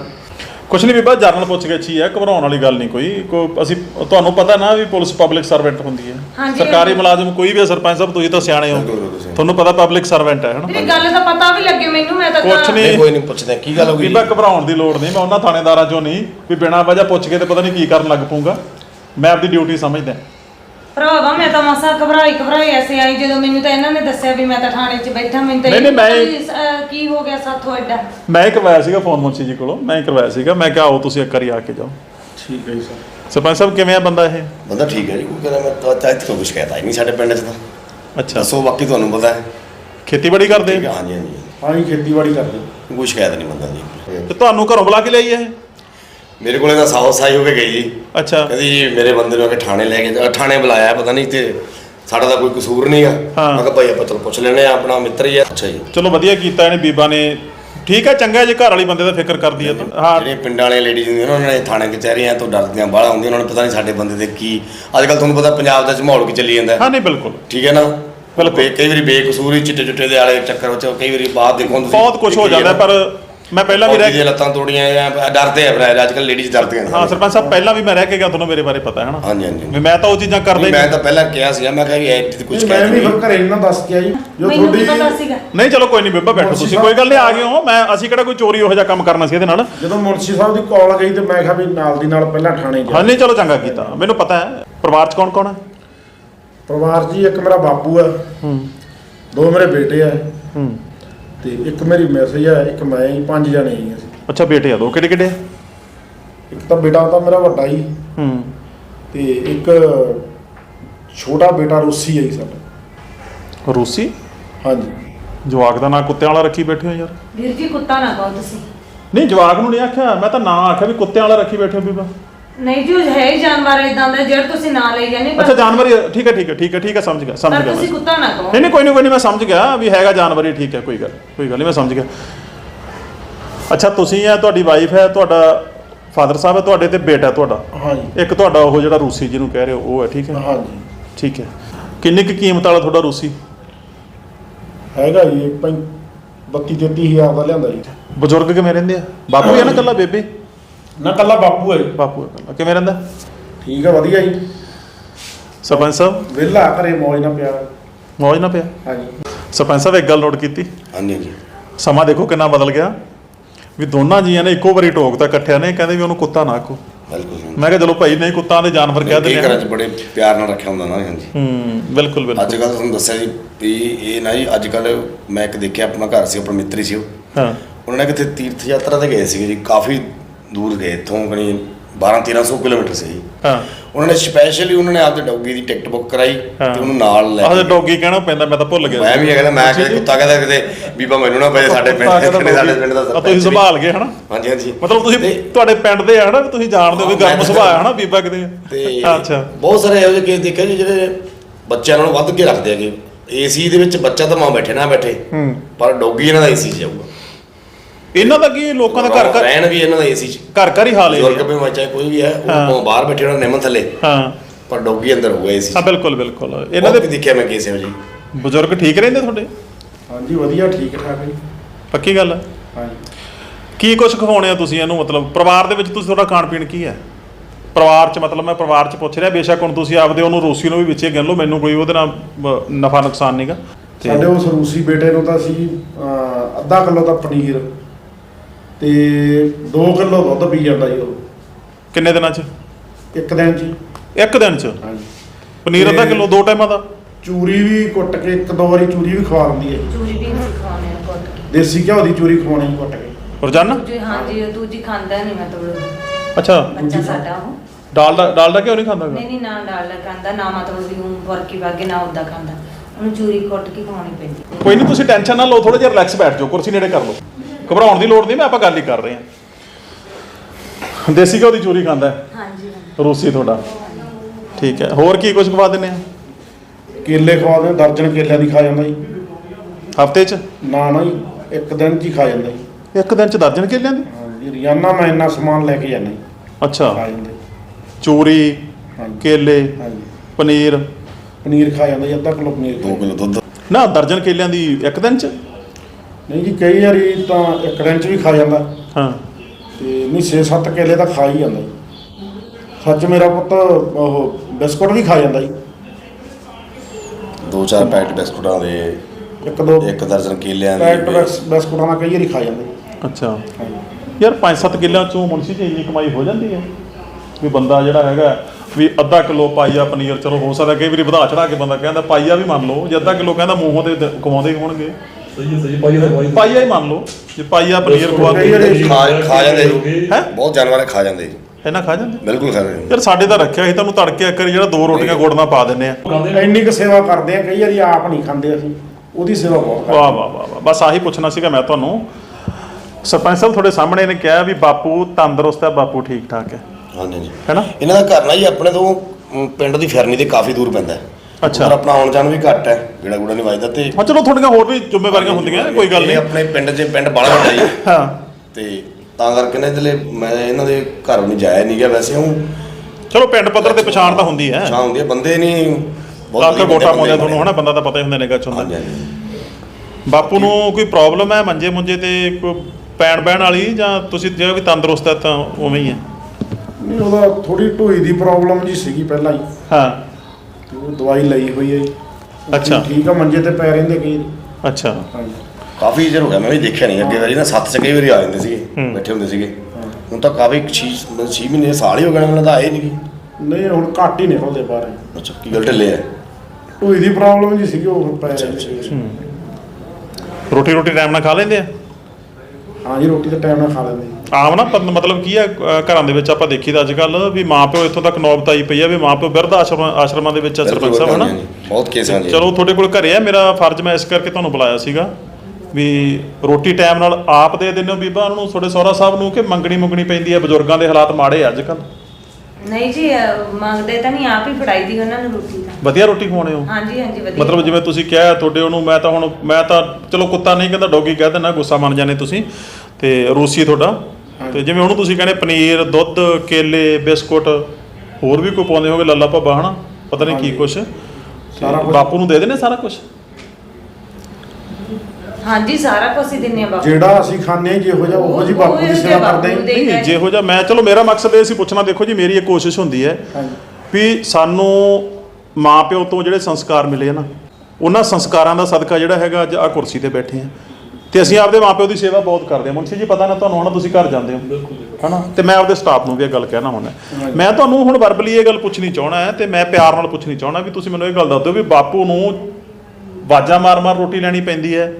Speaker 1: ਕੁਛ ਨਹੀਂ ਬੀਬਾ ਜਰਨਲ ਪੁੱਛ ਕੇ ਅੱਛੀ ਹੈ ਘਬਰਾਉਣ ਵਾਲੀ ਗੱਲ ਨਹੀਂ ਕੋਈ। ਕੋ ਅਸੀਂ ਤੁਹਾਨੂੰ ਪਤਾ ਨਾ ਵੀ ਪੁਲਿਸ ਪਬਲਿਕ ਸਰਵੈਂਟ ਹੁੰਦੀ ਹੈ।
Speaker 3: ਹਾਂਜੀ,
Speaker 1: ਸਰਕਾਰੀ। ਮੁਲਾਜ਼ਮ ਕੋਈ ਵੀ ਹੈ ਸਰਪੰਚ ਸਾਹਿਬ ਤੁਸੀਂ ਤਾਂ ਸਿਆਣੇ ਹੋ। ਤੁਹਾਨੂੰ ਪਤਾ ਪਬਲਿਕ ਸਰਵੈਂਟ ਹੈ ਹਨਾ?
Speaker 3: ਗੱਲ ਦਾ ਪਤਾ ਵੀ ਲੱਗੇ ਮੈਨੂੰ ਮੈਂ ਤਾਂ
Speaker 1: ਕੁਛ ਨਹੀਂ।
Speaker 4: ਨਹੀਂ ਕੋਈ ਨਹੀਂ ਪੁੱਛਦੇ ਕੀ ਗੱਲ ਹੋ ਗਈ?
Speaker 1: ਬੀਬਾ ਘਬਰਾਉਣ ਦੀ ਲੋੜ ਨਹੀਂ ਮੈਂ ਉਹਨਾਂ ਥਾਣੇਦਾਰਾਂ ਚੋਂ ਨਹੀਂ ਵੀ ਬਿਨਾਂ ਵਜ੍ਹਾ ਪੁੱਛ ਕੇ ਤੇ ਪਤਾ ਨਹੀਂ ਕੀ ਕਰਨ ਲੱਗ ਪਊਗਾ। ਮੈਂ ਆਪਦੀ ਡਿਊਟੀ ਸਮਝਦਾ।
Speaker 3: ਭਰਾਵਾ ਮੈਂ ਤਾਂ ਮਸਾ ਘਬਰਾਈ ਘਬਰਾਈ ਐਸੇ ਆਈ ਜਦੋਂ ਮੈਨੂੰ ਤਾਂ ਇਹਨਾਂ ਨੇ ਦੱਸਿਆ ਵੀ ਮੈਂ ਤਾਂ ਥਾਣੇ 'ਚ ਬੈਠਾ ਮੈਨੂੰ ਤਾਂ
Speaker 1: ਨਹੀਂ, ਨਹੀਂ,
Speaker 3: ਇਹ
Speaker 1: ਮੈਂ-
Speaker 3: ਪਤਾ ਵੀ, ਅਹ, ਕੀ ਹੋ ਗਿਆ ਸਾਥੋਂ ਐਡਾ?
Speaker 1: ਮੈਂ ਹੀ ਕਰਵਾਇਆ ਸੀਗਾ ਫੋਨ ਮੁੰਸ਼ੀ ਜੀ ਕੋਲੋਂ ਮੈਂ ਹੀ ਕਰਵਾਇਆ ਸੀਗਾ ਮੈਂ ਕਿਹਾ ਆਓ ਤੁਸੀਂ ਇੱਕ ਵਾਰੀ ਆ ਕੇ ਜਾਓ।
Speaker 2: ਠੀਕ ਹੈ ਜੀ ਸਰ।
Speaker 1: ਸਰਪੰਚ ਸਾਹਿਬ ਕਿਵੇਂ ਆ ਬੰਦਾ ਇਹ?
Speaker 4: ਬੰਦਾ ਠੀਕ ਹੈ ਜੀ ਕੋਈ ਕਹਿੰਦਾ ਮੈਂ ਤਾਂ ਤਾਂ ਇੱਥੇ ਕੋਈ ਸ਼ਿਕਾਇਤ ਆਈ ਨਹੀਂ ਸਾਡੇ ਪਿੰਡ 'ਚ ਤਾਂ।
Speaker 1: ਅੱਛਾ।
Speaker 4: ਦੱਸੋ ਬਾਕੀ ਤੁਹਾਨੂੰ ਪਤਾ ਹੈ।
Speaker 1: ਖੇਤੀਬਾੜੀ ਕਰਦੇ?
Speaker 4: ਠੀਕ ਹੈ ਹਾਂਜੀ ਹਾਂਜੀ।
Speaker 2: ਪਾਣੀ ਖੇਤੀਬਾੜੀ ਕਰਦੇ।
Speaker 4: ਕੋਈ ਸ਼ਿਕਾਇਤ ਨਹੀਂ ਬੰਦਾ ਜੀ।
Speaker 1: ਤੇ ਤੁਹਾਨੂੰ ਘਰੋਂ ਬੁਲਾ ਕੇ ਲਈ ਇਹ?
Speaker 4: ਮੇਰੇ ਕੋਲੇ ਤਾਂ ਸਾਹੋ ਸਾਈ ਹੋ ਕੇ ਗਈ ਜੀ।
Speaker 1: ਅੱਛਾ।
Speaker 4: ਕਹਿੰਦੀ ਜੀ ਮੇਰੇ ਬੰਦੇ ਨੂੰ ਆ ਕੇ ਥਾਣੇ ਲੈ ਕੇ ਜਾ ਥਾਣੇ ਬੁਲਾਇਆ ਪਤਾ ਨਹੀਂ ਤੇ ਸਾਡਾ ਤਾਂ ਕੋਈ ਕਸੂਰ ਨਹੀਂਗਾ
Speaker 1: ਹਾਂ।
Speaker 4: ਮੈਂ ਕਿਹਾ ਭਾਈ ਆਪਾਂ ਚਲੋ ਪੁੱਛ ਲੈਣੇ ਆ ਆਪਣਾ ਮਿੱਤਰ ਹੀ ਆ। ਅੱਛਾ ਜੀ।
Speaker 1: ਚਲੋ ਵਧੀਆ ਕੀਤਾ ਇਹਨੇ ਬੀਬਾ ਨੇ। ਠੀਕ ਹੈ ਚੰਗਾ ਜੇ ਘਰ ਵਾਲੀ ਬੰਦੇ ਦਾ ਫਿਕਰ ਕਰਦੀ ਹੈ ਤਾਂ। ਹਾਂ।
Speaker 4: ਜਿਹੜੇ ਪਿੰਡਾਂ ਵਾਲੇ ਲੇਡੀਜ਼ ਹੁੰਦੀਆਂ ਨਾ ਉਹਨਾਂ ਨੇ ਥਾਣੇ ਕਚਹਿਰੀਆਂ ਤੋਂ ਡਰਦੀਆਂ ਬਾਹਲਾ ਹੁੰਦੀਆਂ ਉਹਨਾਂ ਨੂੰ ਪਤਾ ਨਹੀਂ ਸਾਡੇ ਬੰਦੇ ਦੇ ਕੀ। ਅੱਜ ਕੱਲ ਤੁਹਾਨੂੰ ਪਤਾ ਪੰਜਾਬ ਦਾ ਮਾਹੌਲ ਕੀ ਚੱਲੀ ਜਾਂਦਾ। ਹੈ।
Speaker 1: ਹਾਂ ਨਹੀਂ ਬਿਲਕੁਲ।
Speaker 4: ਠੀਕ ਹੈ ਨਾ? ਬਿਲਕੁਲ। ਕਈ ਵਾਰੀ ਬੇਕਸੂਰ ਹੀ ਚਿੱਟੇ ਚੁੱਟੇ ਦੇ ਵਾਲੇ ਚੱਕਰ ਵਿੱਚ ਕਈ ਵਾਰੀ ਬਾਤ ਦੇਖੋ ਤੁਸੀਂ
Speaker 1: ਬਹੁਤ ਕੁਝ ਹੋ ਜਾਂਦਾ ਪਰ ਮੈਂ ਪਹਿਲਾਂ ਵੀ ਰਹਿ
Speaker 4: ਦੀਆਂ ਲੱਤਾਂ ਤੋੜੀਆਂ ਜਾਂ ਡਰਦੇ ਆ ਫਿਰ ਅੱਜ ਕੱਲ ਲੇਡੀਜ਼ ਡਰਦੀਆਂ
Speaker 1: ਹਾਂ ਸਰਪੰਚ ਸਾਹਿਬ ਪਹਿਲਾਂ ਵੀ ਮੈਂ ਰਹਿ ਕੇ ਗਿਆ ਤੁਹਾਨੂੰ ਮੇਰੇ ਬਾਰੇ ਪਤਾ ਹੈ ਨਾ।
Speaker 4: ਹਾਂਜੀ ਹਾਂਜੀ।
Speaker 1: ਵੀ ਮੈਂ ਤਾਂ ਉਹ ਚੀਜ਼ਾਂ ਕਰਦਾ ਹੀ
Speaker 4: ਮੈਂ ਤਾਂ ਪਹਿਲਾਂ ਕਿਹਾ ਸੀਗਾ ਮੈਂ ਕਿਹਾ ਵੀ ਐ ਕੁਝ
Speaker 2: ਮੈਂ
Speaker 4: ਕਹਿ
Speaker 2: ਵੀ ਫਿਰ ਘਰੇ ਇਹਨਾਂ ਦੱਸ ਕੇ ਆਈ। ਜੋ
Speaker 3: ਕੀ
Speaker 2: ਤੁਹਾਡੀ
Speaker 1: ਨਹੀਂ ਚਲੋ ਕੋਈ ਨਹੀਂ ਬੀਬਾ ਬੈਠੋ ਤੁਸੀਂ। ਕੋਈ ਗੱਲ ਨਹੀਂ ਆ ਗਏ ਹੋ ਮੈਂ ਅਸੀਂ ਕਿਹੜਾ ਕੋਈ ਚੋਰੀ ਉਹੋ ਜਿਹਾ ਕੰਮ ਕਰਨਾ ਸੀ ਇਹਦੇ ਨਾਲ?
Speaker 2: ਜਦੋਂ ਮੁਨਸ਼ੀ ਸਾਹਿਬ ਦੀ ਕਾਲ ਗਈ ਤੇ ਮੈਂ ਕਿਹਾ ਵੀ ਨਾਲ ਦੀ ਨਾਲ ਪਹਿਲਾਂ ਥਾਣੇ
Speaker 1: ਹਾਂ
Speaker 2: ਜਾ
Speaker 1: ਨਹੀਂ ਚਲੋ ਚੰਗਾ ਕੀਤਾ। ਮੈਨੂੰ ਪਤਾ ਹੈ ਪਰਿਵਾਰ 'ਚ ਕੌਣ ਕੌਣ ਹੈ?
Speaker 2: ਪਰਿਵਾਰ ਜੀ ਇੱਕ ਮੇਰਾ ਬਾਪੂ ਹੈ।
Speaker 1: ਹੂੰ।
Speaker 2: ਦੋ ਮੇਰੇ ਬੇਟੇ ਆ
Speaker 1: ਹੂੰ।
Speaker 2: ਤੇ ਇੱਕ ਮੇਰੀ ਮੈਸੇਜ ਹੈ ਇੱਕ ਮੈਂ ਹੀ ਪੰਜ ਜਣੇ ਹੀ ਅਸੀਂ
Speaker 1: ਅੱਛਾ ਬੇਟੇ ਆ ਦੋ ਕਿਹੜੇ ਕਿਹੜੇ ਆ?
Speaker 2: ਇੱਕ ਤਾਂ ਬੇਟਾ ਤਾਂ ਮੇਰਾ ਵੱਡਾ ਹੀ।
Speaker 1: ਹੂੰ।
Speaker 2: ਤੇ ਇੱਕ ਛੋਟਾ ਬੇਟਾ ਰੂਸੀ ਹੈ ਜੀ ਸਾਡਾ।
Speaker 1: ਰੂਸੀ?
Speaker 2: ਹਾਂਜੀ।
Speaker 1: ਜਵਾਕ ਦਾ ਨਾਂ ਕੁੱਤਿਆਂ ਵਾਲਾ ਰੱਖੀ ਬੈਠੇ ਹੋ ਯਾਰ।
Speaker 3: ਵੀਰ ਜੀ ਕੁੱਤਾ ਨਾ ਕਹੋ ਤੁਸੀਂ।
Speaker 1: ਨਹੀਂ ਜਵਾਕ ਨੂੰ ਨਹੀਂ ਆਖਿਆ ਮੈਂ ਤਾਂ ਨਾਂ ਆਖਿਆ ਵੀ ਕੁੱਤਿਆਂ ਵਾਲਾ ਰੱਖੀ ਬੈਠੇ ਹੋ ਬੀਬਾ।
Speaker 3: ਨਹੀਂ ਜੀ ਉਹ ਹੈ ਹੀ ਜਾਨਵਰ ਇਦਾਂ ਦਾ ਜਿਹੜਾ ਤੁਸੀਂ ਨਾਂ ਲਈ ਜਾਂਦੇ
Speaker 1: ਅੱਛਾ ਜਾਨਵਰ ਹੀ ਠੀਕ ਹੈ ਠੀਕ ਹੈ ਠੀਕ ਹੈ ਠੀਕ ਹੈ ਸਮਝ ਗਿਆ ਸਮਝ
Speaker 3: ਪਰ
Speaker 1: ਗਿਆ
Speaker 3: ਤੁਸੀਂ
Speaker 1: ਮੈਂ।
Speaker 3: ਕੁੱਤਾ ਨਾ ਕਹੋ।
Speaker 1: ਨਹੀਂ ਨਹੀਂ ਕੋਈ ਨਹੀਂ ਕੋਈ ਨਹੀਂ ਮੈਂ ਸਮਝ ਗਿਆ ਵੀ ਹੈਗਾ ਜਾਨਵਰ ਹੀ ਠੀਕ ਹੈ ਕੋਈ ਗੱਲ ਕੋਈ ਗੱਲ ਨਹੀਂ ਮੈਂ ਸਮਝ ਗਿਆ। ਅੱਛਾ ਤੁਸੀਂ ਆ ਤੁਹਾਡੀ ਵਾਈਫ ਹੈ ਤੁਹਾਡਾ ਫਾਦਰ ਸਾਹਿਬ ਹੈ ਤੁਹਾਡੇ ਤੇ ਬੇਟਾ ਤੁਹਾਡਾ?
Speaker 2: ਹਾਂਜੀ।
Speaker 1: ਇੱਕ ਤੁਹਾਡਾ ਉਹ ਜਿਹੜਾ ਰੂਸੀ ਜਿਹਨੂੰ ਕਹਿ ਰਹੇ ਹੋ ਉਹ ਹੈ ਠੀਕ ਹੈ?
Speaker 2: ਹਾਂਜੀ।
Speaker 1: ਠੀਕ ਹੈ। ਕਿੰਨੀ ਕੁ ਕੀਮਤ ਵਾਲਾ ਤੁਹਾਡਾ ਰੂਸੀ?
Speaker 2: ਹੈਗਾ ਜੀ 32 33000 ਦਾ ਲਿਆਂਦਾ ਜੀ।
Speaker 1: ਬਜ਼ੁਰਗ ਕਿਵੇਂ ਰਹਿੰਦੇ ਆ? ਬਾਪੂ ਹੀ ਆ ਨਾ ਕੱਲਾ ਬੇਬੇ?
Speaker 2: ਨਾ ਕੱਲਾ ਬਾਪੂ ਹੈ ਜੀ।
Speaker 1: ਬਾਪੂ ਹੈ ਇਕੱਲਾ। ਕਿਵੇਂ ਰਹਿੰਦਾ?
Speaker 2: ਠੀਕ ਹੈ ਵਧੀਆ ਜੀ।
Speaker 1: ਸਰਪੰਚ ਸਾਹਿਬ?
Speaker 2: ਵਿਹਲਾ ਘਰੇ ਮੌਜ ਨਾਲ ਪਿਆ।
Speaker 1: ਮੌਜ ਨਾ ਪਿਆ?
Speaker 2: ਹਾਂਜੀ।
Speaker 1: ਸਰਪੰਚ ਸਾਹਿਬ ਇੱਕ ਗੱਲ ਨੋਟ ਕੀਤੀ?
Speaker 4: ਹਾਂਜੀ ਹਾਂਜੀ।
Speaker 1: ਸਮਾਂ ਦੇਖੋ ਕਿੰਨਾ ਬਦਲ ਗਿਆ। ਵੀ ਦੋਨਾਂ ਜੀਆਂ ਨੇ ਇੱਕੋ ਵਾਰੀ ਟੋਕਤਾ ਇਕੱਠਿਆਂ ਨੇ ਕਹਿੰਦੇ ਵੀ ਉਹਨੂੰ ਕੁੱਤਾ ਨਾ ਆਖੋ।
Speaker 4: ਬਿਲਕੁਲ
Speaker 1: ਮੈਂ ਕਿਹਾ ਚਲੋ ਭਾਈ ਨਹੀਂ ਕੁੱਤਾ ਦੇ ਜਾਨਵਰ ਕਹਿ
Speaker 4: ਕਈ
Speaker 1: ਦਿੰਦੇ
Speaker 4: ਘਰਾਂ
Speaker 1: ਆ
Speaker 4: 'ਚ ਬੜੇ ਪਿਆਰ ਨਾਲ ਰੱਖਿਆ ਹੁੰਦਾ ਨਾ ਹਾਂਜੀ।
Speaker 1: ਹੂੰ ਬਿਲਕੁਲ
Speaker 4: ਅੱਜ
Speaker 1: ਬਿਲਕੁਲ
Speaker 4: ਕੱਲ ਤੁਹਾਨੂੰ ਦੱਸਿਆ ਜੀ ਵੀ ਇਹ ਨਾ ਜੀ ਅੱਜ ਕੱਲ ਮੈਂ ਇੱਕ ਦੇਖਿਆ ਆਪਣਾ ਘਰ ਸੀ ਆਪਣਾ ਮਿੱਤਰ ਸੀ ਉਹ।
Speaker 1: ਹਾਂ।
Speaker 4: ਉਹਨਾਂ ਨੇ ਕਿਤੇ ਤੀਰਥ ਯਾਤਰਾ ਤੇ ਗਏ ਸੀਗੇ ਜੀ ਕਾਫੀ ਦੂਰ ਗਏ ਇੱਥੋਂ ਕਣੀ 12 1300 ਕਿਲੋਮੀਟਰ ਸੀ।
Speaker 1: ਹਾਂ।
Speaker 4: ਉਹਨਾਂ ਨੇ ਸਪੈਸ਼ਲੀ ਉਹਨਾਂ ਨੇ ਆਪਦੇ ਡੌਗੀ ਦੀ ਟਿਕਟ ਬੁੱਕ ਕਰਾਈ। ਤੇ ਉਹਨੂੰ ਨਾਲ ਲੈ
Speaker 1: ਆਹ
Speaker 4: ਕੇ
Speaker 1: ਡੌਗੀ ਕਹਿਣਾ ਪੈਂਦਾ ਮੈਂ ਤਾਂ ਭੁੱਲ ਗਿਆ।
Speaker 4: ਮੈਂ ਵੀ ਕਹਿੰਦਾ ਮੈਂ ਕਿਹਾ ਕੁੱਤਾ ਕਹਿੰਦਾ ਕਿਤੇ ਬੀਬਾ ਮੈਨੂੰ ਨਾ ਪਏ ਸਾਡੇ ਪਿੰਡ ਕਿਤੇ ਸਾਡੇ ਪਿੰਡ ਦਾ
Speaker 1: ਤੁਸੀਂ
Speaker 4: ਸਰਪੰਚ ਵੀ।
Speaker 1: ਸੰਭਾਲ ਗਏ ਹਨਾ?
Speaker 4: ਹਾਂਜੀ ਹਾਂਜੀ।
Speaker 1: ਮਤਲਬ ਤੁਸੀਂ ਤੁਹਾਡੇ ਪਿੰਡ ਦੇ ਆ ਹਨਾ? ਤੁਸੀਂ ਜਾਣਦੇ ਹੋ
Speaker 4: ਹਾਂ,
Speaker 1: ਗਰਮ ਸੁਭਾਅ ਹੈ ਹਨਾ ਬੀਬਾ ਕਿਤੇ?
Speaker 4: ਤੇ
Speaker 1: ਅੱਛਾ।
Speaker 4: ਬਹੁਤ ਸਾਰੇ ਇਹੋ ਜਿਹੇ ਕੇਸ ਦੇਖੇ ਜਿਹੜੇ ਬੱਚਿਆਂ ਨਾਲੋਂ ਵੱਧ ਕੇ ਰੱਖਦੇ ਹੈਗੇ। ਏਸੀ ਦੇ ਵਿੱਚ ਬੱਚਾ ਤਾਂ ਮਾਂ ਬੈਠੇ ਨਾ ਬੈਠੇ।
Speaker 1: ਹੂੰ।
Speaker 4: ਪਰ ਡੌਗੀ ਇਹਨਾਂ ਦਾ ਏਸੀ 'ਚ ਜਾਊਗਾ।
Speaker 1: ਇਹਨਾਂ ਦਾ ਕੀ ਲੋਕਾਂ ਦਾ ਘਰ ਘਰ
Speaker 4: ਰਹਿਣ ਵੀ ਇਹਨਾਂ ਦਾ ਏਸੀ 'ਚ।
Speaker 1: ਘਰ ਘਰ ਹੀ ਹਾਲ ਹੈ
Speaker 4: ਬਜ਼ੁਰਗ ਵੀ ਚਾਹੇ ਕੋਈ ਵੀ ਹੈ ਉਹ। ਭਾਵੇਂ ਬਾਹਰ ਬੈਠੇ ਉਹਨਾਂ ਨਿਮਨ ਥੱਲੇ।
Speaker 1: ਹਾਂ।
Speaker 4: ਪਰ ਡੌਗੀ ਅੰਦਰ ਹੋਊਗਾ ਏਸੀ
Speaker 1: ਹਾਂ ਬਿਲਕੁਲ ਬਿਲਕੁਲ। ਇਹਨਾਂ
Speaker 4: ਦੇ ਦੇਖਿਆ ਮੈਂ ਕੇਸ ਜੀ
Speaker 1: ਬਜ਼ੁਰਗ ਠੀਕ ਰਹਿੰਦੇ ਤੁਹਾਡੇ?
Speaker 2: ਹਾਂਜੀ ਵਧੀਆ ਠੀਕ ਠਾਕ ਹੈ ਜੀ।
Speaker 1: ਪੱਕੀ ਗੱਲ ਹੈ?
Speaker 2: ਹਾਂਜੀ।
Speaker 1: ਕੀ ਕੁਝ ਖਵਾਉਣੇ ਆ ਤੁਸੀਂ ਇਹਨੂੰ? ਮਤਲਬ ਪਰਿਵਾਰ ਦੇ ਵਿੱਚ ਤੁਸੀਂ ਤੁਹਾਡਾ ਖਾਣ ਪੀਣ ਕੀ ਹੈ? ਪਰਿਵਾਰ 'ਚ ਮਤਲਬ ਮੈਂ ਪਰਿਵਾਰ 'ਚ ਪੁੱਛ ਰਿਹਾ ਬੇਸ਼ੱਕ ਹੁਣ ਤੁਸੀਂ ਆਪਦੇ ਉਹਨੂੰ ਰੂਸੀ ਨੂੰ ਵੀ ਵਿੱਚੇ ਗਿਣ ਲਓ ਮੈਨੂੰ ਕੋਈ ਉਹਦੇ ਨਾਲ ਨਫਾ ਨੁਕਸਾਨ ਨਹੀਂਗਾ
Speaker 2: ਸਾਡੇ ਉਸ ਰੂਸੀ ਬੇਟੇ ਨੂੰ ਤਾਂ ਅਸੀਂ ਅਹ, ਅੱਧਾ ਕਿਲੋ ਦਾ ਪਨੀਰ ਤੇ 2 ਕਿਲੋ ਦੁੱਧ ਪੀ ਜਾਂਦਾ ਜੀ ਉਹ।
Speaker 1: ਕਿੰਨੇ ਦਿਨਾਂ 'ਚ?
Speaker 2: ਇੱਕ ਦਿਨ ਚ। ਹੀ।
Speaker 1: ਇੱਕ ਦਿਨ 'ਚ?
Speaker 2: ਹਾਂਜੀ।
Speaker 1: ਪਨੀਰ ਅੱਧਾ
Speaker 2: ਤੇ-
Speaker 1: ਕਿਲੋ ਦੋ ਟਾਈਮਾਂ ਦਾ?
Speaker 2: ਚੂਰੀ ਵੀ ਕੁੱਟ ਕੇ ਇੱਕ ਦੋ ਵਾਰੀ ਚੂਰੀ ਵੀ ਖਵਾ ਦਿੰਦੀ ਹੈ।
Speaker 3: ਚੂਰੀ ਵੀ ਨਹੀਂ ਖਾਣੇ ਆ ਕੁੱਟ ਕੇ।
Speaker 2: ਦੇਸੀ ਘਿਓ ਦੀ ਚੂਰੀ ਖਵਾਉਣੀ ਕੁੱਟ ਕੇ।
Speaker 1: ਰੋਜ਼ਾਨਾ?
Speaker 3: ਦੂਜੀ ਹਾਂਜੀ ਉਹ ਦੂਜੀ ਖਾਂਦਾ ਨਹੀਂ ਮਤਲਬ
Speaker 1: ਅੱਛਾ
Speaker 3: ਬੱਚਾ ਸਾਡਾ ਉਹ।
Speaker 1: ਡਾਲਡਾ ਡਾਲਡਾ ਕਿਉਂ ਨਹੀਂ ਖਾਂਦਾ ਗਾ?
Speaker 3: ਨਹੀਂ ਨਹੀਂ ਨਾ ਡਾਲ ਖਾਂਦਾ ਨਾ ਮਤਲਬ ਵੀ ਉਹ ਵਰਕੀ ਵਾਗੇ ਨਾ ਉਦਾਂ ਖਾਂਦਾ। ਉਹਨੂੰ ਚੂਰੀ ਕੁੱਟ ਕੇ ਖਵਾਉਣੀ ਪੈਂਦੀ।
Speaker 1: ਕੋਈ ਨਹੀਂ ਤੁਸੀਂ ਟੈਨਸ਼ਨ ਨਾ ਲਓ ਥੋੜਾ ਜਿਹਾ ਰਿਲੈਕਸ ਬੈਠ ਜਾਓ ਕੁਰਸੀ ਨੇੜੇ ਕਰ ਲਓ। ਘਬਰਾਉਣ ਦੀ ਲੋੜ ਨਹੀਂ ਮੈਂ ਆਪਾਂ ਗੱਲ ਹੀ ਕਰ ਰਹੇ ਹਾਂ। ਦੇਸੀ ਘਿਓ ਦੀ ਚੋਰੀ ਖਾਂਦਾ ਹੈ?
Speaker 3: ਹਾਂਜੀ।
Speaker 1: ਰੂਸੀ ਤੁਹਾਡਾ। ਠੀਕ ਹੈ। ਹੋਰ ਕੀ ਕੁਝ ਖਵਾ ਦਿੰਦੇ ਆ
Speaker 2: ਕੇਲੇ ਖਵਾ ਦੇ ਦਰਜਨ ਕੇਲਿਆਂ ਦੀ ਖਾ ਜਾਂਦਾ ਜੀ।
Speaker 1: ਹਫ਼ਤੇ 'ਚ?
Speaker 2: ਨਾ ਨਾ ਜੀ ਇੱਕ ਦਿਨ ਚ ਹੀ ਖਾ ਜਾਂਦਾ ਜੀ।
Speaker 1: ਇੱਕ ਦਿਨ 'ਚ ਦਰਜਨ ਕੇਲਿਆਂ ਦੀ?
Speaker 2: ਹਾਂਜੀ ਰੋਜ਼ਾਨਾ ਮੈਂ ਇੰਨਾ ਸਮਾਨ ਲੈ ਕੇ ਜਾਂਦਾ ਜੀ।
Speaker 1: ਅੱਛਾ।
Speaker 2: ਖਾ ਜਾਂਦੇ
Speaker 1: ਚੂਰੀ
Speaker 2: ਹਾਂਜੀ।
Speaker 1: ਕੇਲੇ
Speaker 2: ਹਾਂਜੀ।
Speaker 1: ਪਨੀਰ?
Speaker 2: ਪਨੀਰ ਖਾ ਜਾਂਦਾ ਜੀ ਅੱਧਾ ਕਿਲੋ ਪਨੀਰ ਖਾ
Speaker 4: 2 ਕਿਲੋ ਦੁੱਧ।
Speaker 1: ਨਾ ਦਰਜਨ ਕੇਲਿਆਂ ਦੀ ਇੱਕ ਦਿਨ 'ਚ?
Speaker 2: ਨਹੀਂ ਜੀ ਕਈ ਵਾਰੀ ਤਾਂ ਇੱਕ ਦਿਨ ਚ ਵੀ ਖਾ ਜਾਂਦਾ।
Speaker 1: ਹਾਂ।
Speaker 2: ਤੇ ਨਹੀਂ 6-7 ਕੇਲੇ ਤਾਂ ਖਾ ਹੀ ਜਾਂਦਾ ਜੀ। ਸੱਚ ਮੇਰਾ ਪੁੱਤ ਉਹ ਬਿਸਕੁਟ ਵੀ ਖਾ ਜਾਂਦਾ ਜੀ।
Speaker 4: ਦੋ ਚਾਰ ਪੈਕਟ ਬਿਸਕੁਟਾਂ ਦੇ
Speaker 2: ਇੱਕ ਦੋ
Speaker 4: ਇੱਕ ਦਰਜਨ ਕੇਲਿਆਂ
Speaker 2: ਪੈਕਟ
Speaker 4: ਦੀ
Speaker 2: ਬਿਸ- ਬਿਸਕੁਟਾਂ ਦਾ ਕਈ ਵਾਰੀ ਖਾ ਜਾਂਦਾ ਜੀ।
Speaker 1: ਅੱਛਾ। ਯਾਰ 5-7 ਕਿੱਲਿਆਂ 'ਚੋਂ ਮੁਨਸੀ ਜੀ ਇੰਨੀ ਕਮਾਈ ਹੋ ਜਾਂਦੀ ਹੈ? ਵੀ ਬੰਦਾ ਜਿਹੜਾ ਹੈਗਾ ਵੀ ਅੱਧਾ ਕਿਲੋ ਪਾਈਆ ਪਨੀਰ ਚਲੋ ਹੋ ਸਕਦਾ ਕਈ ਵਾਰੀ ਵਧਾ ਚੜਾ ਕੇ ਬੰਦਾ ਕਹਿੰਦਾ ਪਾਈਆ ਵੀ ਮੰਨ ਲਓ ਜੇ ਅੱਧਾ ਕਿਲੋ ਕਹਿੰਦਾ ਮੂੰਹੋਂ ਤੇ ਦ- ਕਮਾਉਂਦੇ ਹੀ ਹੋਣਗੇ।
Speaker 5: ਸਹੀ ਹੈ ਸਹੀ ਹੈ, ਪਾਈ ਦਾ ਪਾਈ
Speaker 1: ਪਾਈਆ ਹੀ ਮੰਨ ਲਓ। ਜੇ ਪਾਈਆ ਪਨੀਰ ਖਵਾਉਂਦੇ
Speaker 2: ਵਾਰੀ
Speaker 4: ਖਾ ਖਾ ਜਾਂਦੇ
Speaker 1: ਹੈਂ?
Speaker 4: ਬਹੁਤ ਜਾਨਵਰ ਖਾ ਜਾਂਦੇ। ਜੀ।
Speaker 1: ਇਹਨਾਂ ਖਾ ਜਾਂਦੇ?
Speaker 4: ਬਿਲਕੁਲ ਖਾ ਜਾਂਦੇ।
Speaker 1: ਯਾਰ ਸਾਡੇ ਤਾਂ ਰੱਖਿਆ ਸੀ ਤੁਹਾਨੂੰ ਤੜਕੇ ਇੱਕ ਵਾਰੀ ਜਿਹੜਾ ਦੋ ਰੋਟੀਆਂ ਗੁੜ ਨਾਲ ਪਾ ਦਿੰਨੇ ਆ।
Speaker 2: ਇੰਨੀ ਕੁ ਸੇਵਾ ਕਰਦੇ ਆ ਕਈ ਵਾਰੀ ਆਪ ਨਹੀਂ ਖਾਂਦੇ ਅਸੀਂ। ਉਹਦੀ ਸੇਵਾ ਬਹੁਤ ਕਰਦੇ।
Speaker 1: ਵਾਹ ਵਾਹ ਵਾਹ ਵਾਹ। ਬਸ ਆਹੀ ਪੁੱਛਣਾ ਸੀਗਾ ਮੈਂ ਤੁਹਾਨੂੰ। ਸਰਪੰਚ ਸਾਹਿਬ ਤੁਹਾਡੇ ਸਾਹਮਣੇ ਨੇ ਕਿਹਾ ਵੀ ਬਾਪੂ ਤੰਦਰੁਸਤ ਹੈ ਬਾਪੂ ਠੀਕ ਠਾਕ ਹੈ।
Speaker 4: ਹਾਂਜੀ ਹਾਂਜੀ।
Speaker 1: ਹੈਨਾ
Speaker 4: ਇਹਨਾਂ ਦਾ ਘਰ ਨਾ ਜੀ ਆਪਣੇ ਤੋਂ ਅਮ, ਪਿੰਡ ਦੀ ਫਿਰਨੀ ਦੇ ਕਾਫੀ ਦੂਰ ਪੈਂਦਾ ਹੈ।
Speaker 1: ਅੱਛਾ।
Speaker 4: ਪਰ ਆਪਣਾ ਆਉਣ ਜਾਣ ਵੀ ਘੱਟ ਹੈ ਗੇੜਾ ਗੂੜਾ ਨਹੀਂ ਵੱਜਦਾ ਤੇ
Speaker 1: ਹਾਂ ਚਲੋ ਤੁਹਾਡੀਆਂ ਹੋਰ ਵੀ ਜ਼ਿੰਮੇਵਾਰੀਆਂ ਹੁੰਦੀਆਂ ਕੋਈ ਗੱਲ
Speaker 4: ਇਹ
Speaker 1: ਨਹੀਂ।
Speaker 4: ਆਪਣੇ ਪਿੰਡ 'ਚ ਪਿੰਡ ਬੜਾ ਵੱਡਾ ਜੀ।
Speaker 1: ਹਾਂ।
Speaker 4: ਤੇ ਤਾਂ ਕਰਕੇ ਨਾ ਲਈ ਮੈਂ ਇਹਨਾਂ ਦੇ ਘਰ ਨਹੀਂ ਜਾਇਆ ਨਹੀਂ ਗਿਆ ਵੈਸੇ ਉਹ
Speaker 1: ਚਲੋ ਪਿੰਡ ਪੱਧਰ ਤੇ ਪਛਾਣ ਤਾਂ ਹੁੰਦੀ ਹੈ।
Speaker 4: ਛਾਂ ਹੁੰਦੀ ਹੈ ਬੰਦੇ ਨਹੀਂ
Speaker 1: ਲੱਖ ਵੋਟਾਂ ਪਾਉਂਦੇ ਤੁਹਾਨੂੰ ਹਨਾ ਬੰਦਾ ਤਾਂ ਪਤਾ ਹੀ ਹੁੰਦਾ ਨਿਗਾਹ ਚ
Speaker 4: ਹਾਂਜੀ
Speaker 1: ਹੁੰਦਾ।
Speaker 4: ਹਾਂਜੀ
Speaker 1: ਬਾਪੂ ਨੂੰ ਕੋਈ ਪ੍ਰੋਬਲਮ ਹੈ ਮੰਜੇ ਮੁੰਜੇ ਤੇ ਕੋਈ ਪੈਣ ਬਹਿਣ ਵਾਲੀ ਜਾਂ ਤੁਸੀਂ ਜੇ ਵੀ ਤੰਦਰੁਸਤ ਹੈ ਤਾਂ ਉਵੇਂ ਹੀ ਹੈ?
Speaker 2: ਨਹੀਂ ਉਹਦਾ ਥੋੜੀ ਢੋਈ ਦੀ ਪ੍ਰੋਬਲਮ ਜੀ ਸੀਗੀ ਪਹਿਲਾਂ ਹੀ।
Speaker 1: ਹਾਂ।
Speaker 2: ਦਵਾਈ ਲਈ ਹੋਈ ਹੈ ਜੀ।
Speaker 1: ਅੱਛਾ।
Speaker 2: ਠੀਕ ਆ ਮੰਜੇ ਤੇ ਪੈ ਰਹਿੰਦੇ ਕਈ
Speaker 1: ਅੱਛਾ।
Speaker 2: ਹਾਂਜੀ।
Speaker 4: ਕਾਫੀ ਚਿਰ ਹੋ ਗਿਆ ਮੈਂ ਵੀ ਦੇਖਿਆ ਨਹੀਂ ਅੱਗੇ ਵਾਰੀ ਨਾ ਸੱਤ ਚ ਕਈ ਵਾਰੀ ਆ ਜਾਂਦੇ ਸੀਗੇ
Speaker 1: ਹੂੰ।
Speaker 4: ਬੈਠੇ ਹੁੰਦੇ ਸੀਗੇ। ਹੁਣ ਤਾਂ ਕਾਫੀ 6 6 ਮਹੀਨੇ ਸਾਲ ਹੀ ਹੋ ਗਏ ਨੇ ਮੈਨੂੰ ਤਾਂ ਆਏ ਨਹੀਂ।
Speaker 2: ਨਹੀਂ ਹੁਣ ਘੱਟ ਹੀ ਨਿਕਲਦੇ ਬਾਹਰ।
Speaker 4: ਅੱਛਾ ਕੀ ਗੱਲ ਢਿੱਲੇ ਆ?
Speaker 2: ਢੋਈ ਦੀ ਪ੍ਰੋਬਲਮ ਜੀ ਸੀਗੀ ਉਹ ਪੈ
Speaker 4: ਅੱਛਾ,
Speaker 2: ਸੀਗੇ।
Speaker 1: ਰੋਟੀ ਰੋਟੀ ਟਾਈਮ ਨਾਲ ਖਾ ਲੈਂਦੇ ਆ?
Speaker 2: ਹਾਂ ਜੀ ਰੋਟੀ ਤਾਂ ਟਾਈਮ ਨਾਲ ਖਾ ਲੈਂਦੇ ਜੀ।
Speaker 1: ਆਮ ਨਾ ਪ- ਮਤਲਬ ਕੀ ਹੈ ਅ, ਘਰਾਂ ਦੇ ਵਿੱਚ ਆਪਾਂ ਦੇਖੀਦਾ ਅੱਜ ਕੱਲ ਵੀ ਮਾਪਿਓ ਇੱਥੋਂ ਤੱਕ ਨੌਬਤ ਆਈ ਪਈ ਆ ਵੀ ਮਾਪਿਓ ਬਿਰਧ ਆਸ਼ਰਮ ਆਸ਼ਰਮਾਂ ਦੇ ਵਿੱਚ ਆ ਸਰਪੰਚ ਸਾਹਿਬ ਹਨਾ?
Speaker 4: ਬਹੁਤ ਕੇਸ ਹਾਂ ਜੀ
Speaker 1: ਚਲੋ ਤੁਹਾਡੇ ਕੋਲ ਘਰੇ ਆ ਮੇਰਾ ਫਰਜ਼ ਮੈਂ ਇਸ ਕਰਕੇ ਤੁਹਾਨੂੰ ਬੁਲਾਇਆ ਸੀਗਾ ਵੀ ਰੋਟੀ ਟਾਈਮ ਨਾਲ ਆਪ ਦੇ ਦਿੰਦੇ ਹੋ ਬੀਬਾ ਉਹਨਾਂ ਨੂੰ ਤੁਹਾਡੇ ਸਹੁਰਾ ਸਾਹਿਬ ਨੂੰ ਕਿ ਮੰਗਣੀ ਮੁੰਗਣੀ ਪੈਂਦੀ ਹੈ ਬਜ਼ੁਰਗਾਂ ਦੇ ਹਾਲਾਤ ਮਾੜੇ ਆ ਅੱਜ ਕੱਲ
Speaker 3: ਨਹੀਂ ਜੀ ਅਹ ਮੰਗਦੇ ਤਾਂ ਨਹੀਂ ਆਪ ਹੀ ਫੜਾਈ ਦੀ ਉਹਨਾਂ ਨੂੰ ਰੋਟੀ ਤਾਂ।
Speaker 1: ਵਧੀਆ ਰੋਟੀ ਖਵਾਉਣੇ ਹੋ?
Speaker 3: ਹਾਂਜੀ ਹਾਂਜੀ ਵਧੀਆ।
Speaker 1: ਮਤਲਬ ਜਿਵੇਂ ਤੁਸੀਂ ਕਿਹਾ ਤੁਹਾਡੇ ਉਹਨੂੰ ਮੈਂ ਤਾਂ ਹੁਣ ਮੈਂ ਤਾਂ ਚਲੋ ਕੁੱਤਾ ਨਹੀਂ ਕਹਿੰਦਾ ਡੋਗੀ ਕਹਿ ਦਿੰਦਾ ਗੁੱਸਾ ਮੰਨ ਜਾਂਦੇ ਤੁਸੀਂ। ਤੇ ਰੂਸੀ ਤੁਹਾਡਾ। ਤੇ ਜਿਵੇਂ ਉਹਨੂੰ ਤੁਸੀਂ ਕਹਿੰਦੇ ਪਨੀਰ ਦੁੱਧ ਕੇਲੇ ਬਿਸਕੁਟ ਹੋਰ ਵੀ ਕੋਈ ਪਾਉਂਦੇ ਹੋਗੇ ਲੱਲਾ ਭੱਬਾ ਹਨਾ? ਪਤਾ ਨਹੀਂ ਕੀ। ਕੁਛ। ਤੇ। ਬਾਪੂ ਨੂੰ ਦੇ ਦੇਣੇ ਸਾਰਾ ਕੁਝ
Speaker 3: ਹਾਂਜੀ ਸਾਰਾ ਕੁਝ ਹੀ ਦਿੰਨੇ ਆ ਬਾਪੂ।
Speaker 2: ਜਿਹੜਾ ਅਸੀਂ ਖਾਂਦੇ ਹਾਂ ਜਿਹੋ ਜਿਹਾ ਉਹੋ ਜੀ ਬਾਪੂ ਦੀ ਸੇਵਾ ਕਰਦੇ ਹਾਂ।
Speaker 1: ਨਹੀਂ ਜਿਹੋ ਜਿਹਾ ਮੈਂ ਚਲੋ ਮੇਰਾ ਮਕਸਦ ਇਹ ਸੀ ਪੁੱਛਣਾ ਦੇਖੋ ਜੀ ਮੇਰੀ ਇਹ ਕੋਸ਼ਿਸ਼ ਹੁੰਦੀ ਹੈ
Speaker 2: ਹਾਂਜੀ।
Speaker 1: ਵੀ ਸਾਨੂੰ ਮਾਪਿਓ ਤੋਂ ਜਿਹੜੇ ਸੰਸਕਾਰ ਮਿਲੇ ਨਾ ਉਹਨਾਂ ਸੰਸਕਾਰਾਂ ਦਾ ਸਦਕਾ ਜਿਹੜਾ ਹੈਗਾ ਅੱਜ ਆ ਕੁਰਸੀ ਤੇ ਬੈਠੇ ਆ। ਤੇ ਅਸੀਂ ਆਪਦੇ ਮਾਪਿਓ ਦੀ ਸੇਵਾ ਬਹੁਤ ਕਰਦੇ ਹਾਂ। ਮੁਨਸ਼ੀ ਜੀ ਪਤਾ ਨਾ ਤੁਹਾਨੂੰ ਹੁਣ ਤੁਸੀਂ ਘਰ ਜਾਂਦੇ ਹੋ। ਹਨਾ? ਤੇ ਮੈਂ ਆਪਦੇ ਸਟਾਫ ਨੂੰ ਵੀ ਇਹ ਗੱਲ ਕਹਿਣਾ ਹੁੰਦਾ ਮੈਂ ਤੁਹਾਨੂੰ ਹੁਣ ਵਰਬਲੀ ਇਹ ਗੱਲ ਪੁੱਛਣੀ ਚਾਹਣਾ ਹੈ ਤੇ ਮੈਂ ਪਿਆਰ ਨਾਲ ਪੁੱਛਣੀ ਚਾਹਣਾ ਵੀ ਤੁਸੀਂ ਮੈਨੂੰ ਇਹ ਗੱਲ ਦੱਸ ਦਿਓ ਵੀ ਬਾਪੂ ਨੂੰ ਵਾਜਾ ਮਾਰ-ਮਾਰ ਰੋਟੀ ਲੈਣੀ ਪੈਂਦੀ ਹੈ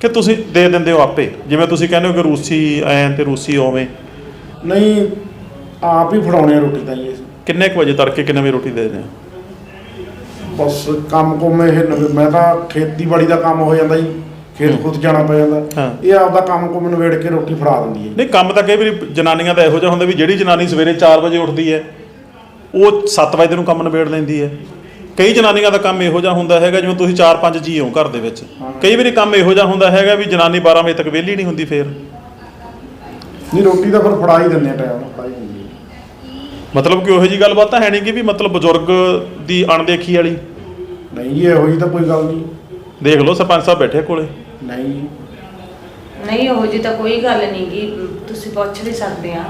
Speaker 1: ਕਿ ਤੁਸੀਂ ਦੇ ਦਿੰਦੇ ਹੋ ਆਪੇ? ਜਿਵੇਂ ਤੁਸੀਂ ਕਹਿੰਦੇ ਹੋ ਕਿ ਰੂਸੀ ਐਂ ਤੇ ਰੂਸੀ ਓਵੇਂ।
Speaker 2: ਨਹੀਂ ਆਪ ਹੀ ਫੜਾਉਣੇ ਆ ਰੋਟੀ ਤਾਂ ਜੀ ਅਸੀਂ।
Speaker 1: ਕਿੰਨੇ ਕੁ ਵਜੇ ਤੜਕੇ ਕਿੰਨੇ ਵਜੇ ਰੋਟੀ ਦੇ ਦਿੰਦੇ ਹੋ?
Speaker 2: ਬਸ ਕੰਮ ਕੁਮ ਇਹ ਨਵੇਂ- ਮੈਂ ਤਾਂ ਖੇਤੀਬਾੜੀ ਦਾ ਕੰਮ ਹੋ ਜਾਂਦਾ ਜੀ। ਖੇਤ ਖੁੱਤ ਜਾਣਾ ਪੈ। ਜਾਂਦਾ। ਇਹ ਆਪਦਾ ਕੰਮ ਕੁਮ ਨਵੇੜ ਕੇ ਰੋਟੀ ਫੜਾ ਦਿੰਦੀ ਹੈ।
Speaker 1: ਨਹੀਂ ਕੰਮ ਤਾਂ ਕਈ ਵਾਰੀ ਜਨਾਨੀਆਂ ਦਾ ਇਹੋ ਜਿਹਾ ਹੁੰਦਾ ਵੀ ਜਿਹੜੀ ਜਨਾਨੀ ਸਵੇਰੇ 4 ਵਜੇ ਉੱਠਦੀ ਹੈ ਉਹ 7 ਵਜੇ ਨੂੰ ਕੰਮ ਨਿਬੇੜ ਲੈਂਦੀ ਹੈ। ਕਈ ਜਨਾਨੀਆਂ ਦਾ ਕੰਮ ਇਹੋ ਜਿਹਾ ਹੁੰਦਾ ਹੈਗਾ ਜਿਵੇਂ ਤੁਸੀਂ 4-5 ਜੀ ਹੋ ਘਰ ਦੇ ਵਿੱਚ। ਕਈ ਵਾਰੀ ਕੰਮ ਇਹੋ ਜਿਹਾ ਹੁੰਦਾ ਹੈਗਾ ਵੀ ਜਨਾਨੀ 12 ਵਜੇ ਤੱਕ ਵਿਹਲੀ ਨਹੀਂ ਹੁੰਦੀ ਫੇਰ।
Speaker 2: ਨਹੀਂ ਰੋਟੀ ਤਾਂ ਫਿਰ ਫੜਾ ਹੀ ਦਿੰਦੇ ਆ ਟਾਈਮ ਫੜਾ ਹੀ ਦਿੰਦੀ
Speaker 1: ਮਤਲਬ ਕਿ ਉਹੋ ਜੀ ਗੱਲਬਾਤ ਤਾਂ ਹੈ ਨਹੀਂ ਕਿ ਵੀ ਮਤਲਬ ਬਜ਼ੁਰਗ ਦੀ ਅਣਦੇਖੀ ਵਾਲੀ।
Speaker 2: ਨਹੀਂ ਇਹੋ ਜੀ ਤਾਂ ਕੋਈ ਗੱਲ ਨਹੀਂ।
Speaker 1: ਦੇਖ ਲਓ ਸਰਪੰਚ ਸਾਹਿਬ ਬੈਠੇ ਕੋਲੇ।
Speaker 2: ਨਹੀਂ।
Speaker 3: ਨਹੀਂ ਉਹ ਜੀ ਤਾਂ ਕੋਈ ਗੱਲ ਨਹੀਂ ਗੀ ਤੁਸੀਂ ਪੁੱਛ ਵੀ ਸਕਦੇ ਆ।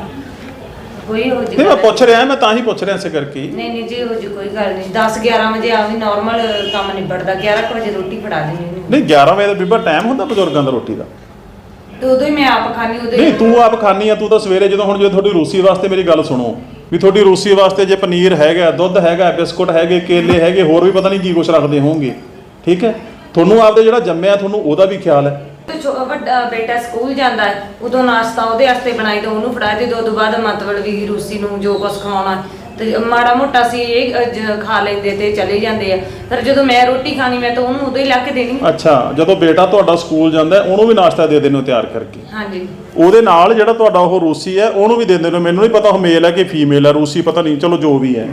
Speaker 3: ਕੋਈ ਹੋ ਜੀ
Speaker 1: ਨਹੀਂ ਮੈਂ ਪੁੱਛ ਰਿਹਾ ਮੈਂ ਤਾਂ ਹੀ ਪੁੱਛ ਰਿਹਾ ਇਸੇ ਕਰਕੇ। ਹੀ।
Speaker 3: ਨਹੀਂ ਨਹੀਂ ਜੀ ਉਹ ਜੀ ਕੋਈ ਗੱਲ ਨਹੀਂ। 10 11 ਵਜੇ ਆ ਵੀ ਨਾਰਮਲ ਕੰਮ ਨਿਬੜਦਾ 11 ਕੁ ਵਜੇ ਰੋਟੀ ਫੜਾ ਦਿੰਦੀ ਉਹਨੂੰ
Speaker 1: ਨਹੀਂ 11 ਵਜੇ ਦਾ ਬੀਬਾ ਟਾਈਮ ਹੁੰਦਾ ਬਜ਼ੁਰਗਾਂ ਦਾ ਰੋਟੀ ਦਾ?
Speaker 3: ਤੇ ਉਦੋਂ ਹੀ ਮੈਂ ਆਪ ਖਾਣੀ ਉਦੋਂ
Speaker 1: ਨਹੀਂ ਤੂੰ ਆਪ ਖਾਣੀ ਆ ਤੂੰ ਤਾਂ ਸਵੇਰੇ ਜਦੋਂ ਹੁਣ ਜੇ ਤੁਹਾਡੀ ਰੂਸੀ ਵਾਸਤੇ ਮੇਰੀ ਗੱਲ ਸੁਣੋ ਵੀ ਤੁਹਾਡੀ ਰੂਸੀ ਵਾਸਤੇ ਜੇ ਪਨੀਰ ਹੈਗਾ ਦੁੱਧ ਹੈਗਾ ਬਿਸਕੁਟ ਹੈਗੇ ਕੇਲੇ ਹੈਗੇ ਹੋਰ ਵੀ ਪਤਾ ਨਹੀਂ ਕੀ ਕੁਛ ਰੱਖਦੇ ਹੋਵੋਗੇ ਠੀਕ ਹੈ? ਤੁਹਾਨੂੰ ਆਪਦੇ ਜਿਹੜਾ ਜੰਮਿਆ ਤੁਹਾਨੂੰ ਉਹਦਾ ਵੀ ਖਿਆਲ ਹੈ।
Speaker 3: ਤੇ ਛੋ- ਵੱਡਾ ਬੇਟਾ ਸਕੂਲ ਜਾਂਦਾ ਹੈ ਉਦੋਂ ਨਾਸ਼ਤਾ ਉਹਦੇ ਵਾਸਤੇ ਬਣਾਈ ਤਾਂ ਉਹਨੂੰ ਫੜਾ ਦੇ ਦੋ ਬਾਅਦ ਮਤਲਬ ਵੀ ਰੂਸੀ ਨੂੰ ਜੋ ਕੁਛ ਖਾਣਾ ਤੇ ਮਾੜਾ ਮੋਟਾ ਸੀ ਇਹ ਜ- ਖਾ ਲੈਂਦੇ ਤੇ ਚਲੇ ਜਾਂਦੇ ਆ। ਪਰ ਜਦੋਂ ਮੈਂ ਰੋਟੀ ਖਾਣੀ ਮੈਂ ਤਾਂ ਉਹਨੂੰ ਉਦੋਂ ਹੀ ਲਾ ਕੇ ਦੇਣੀ।
Speaker 1: ਅੱਛਾ ਜਦੋਂ ਬੇਟਾ ਤੁਹਾਡਾ ਸਕੂਲ ਜਾਂਦਾ ਹੈ, ਉਹਨੂੰ ਵੀ ਨਾਸ਼ਤਾ ਦੇ ਦਿੰਦੇ ਹੋ ਤਿਆਰ ਕਰਕੇ?
Speaker 3: ਹਾਂਜੀ।
Speaker 1: ਉਹਦੇ ਨਾਲ ਜਿਹੜਾ ਤੁਹਾਡਾ ਉਹ ਰੂਸੀ ਹੈ ਉਹਨੂੰ ਵੀ ਦੇ ਦਿੰਦੇ ਹੋ। ਮੈਨੂੰ ਨਹੀਂ ਪਤਾ ਉਹ ਮੇਲ ਹੈ ਕਿ ਫੀਮੇਲ ਹੈ ਰੂਸੀ ਪਤਾ ਨਹੀਂ ਚਲੋ ਜੋ ਵੀ ਹੈ।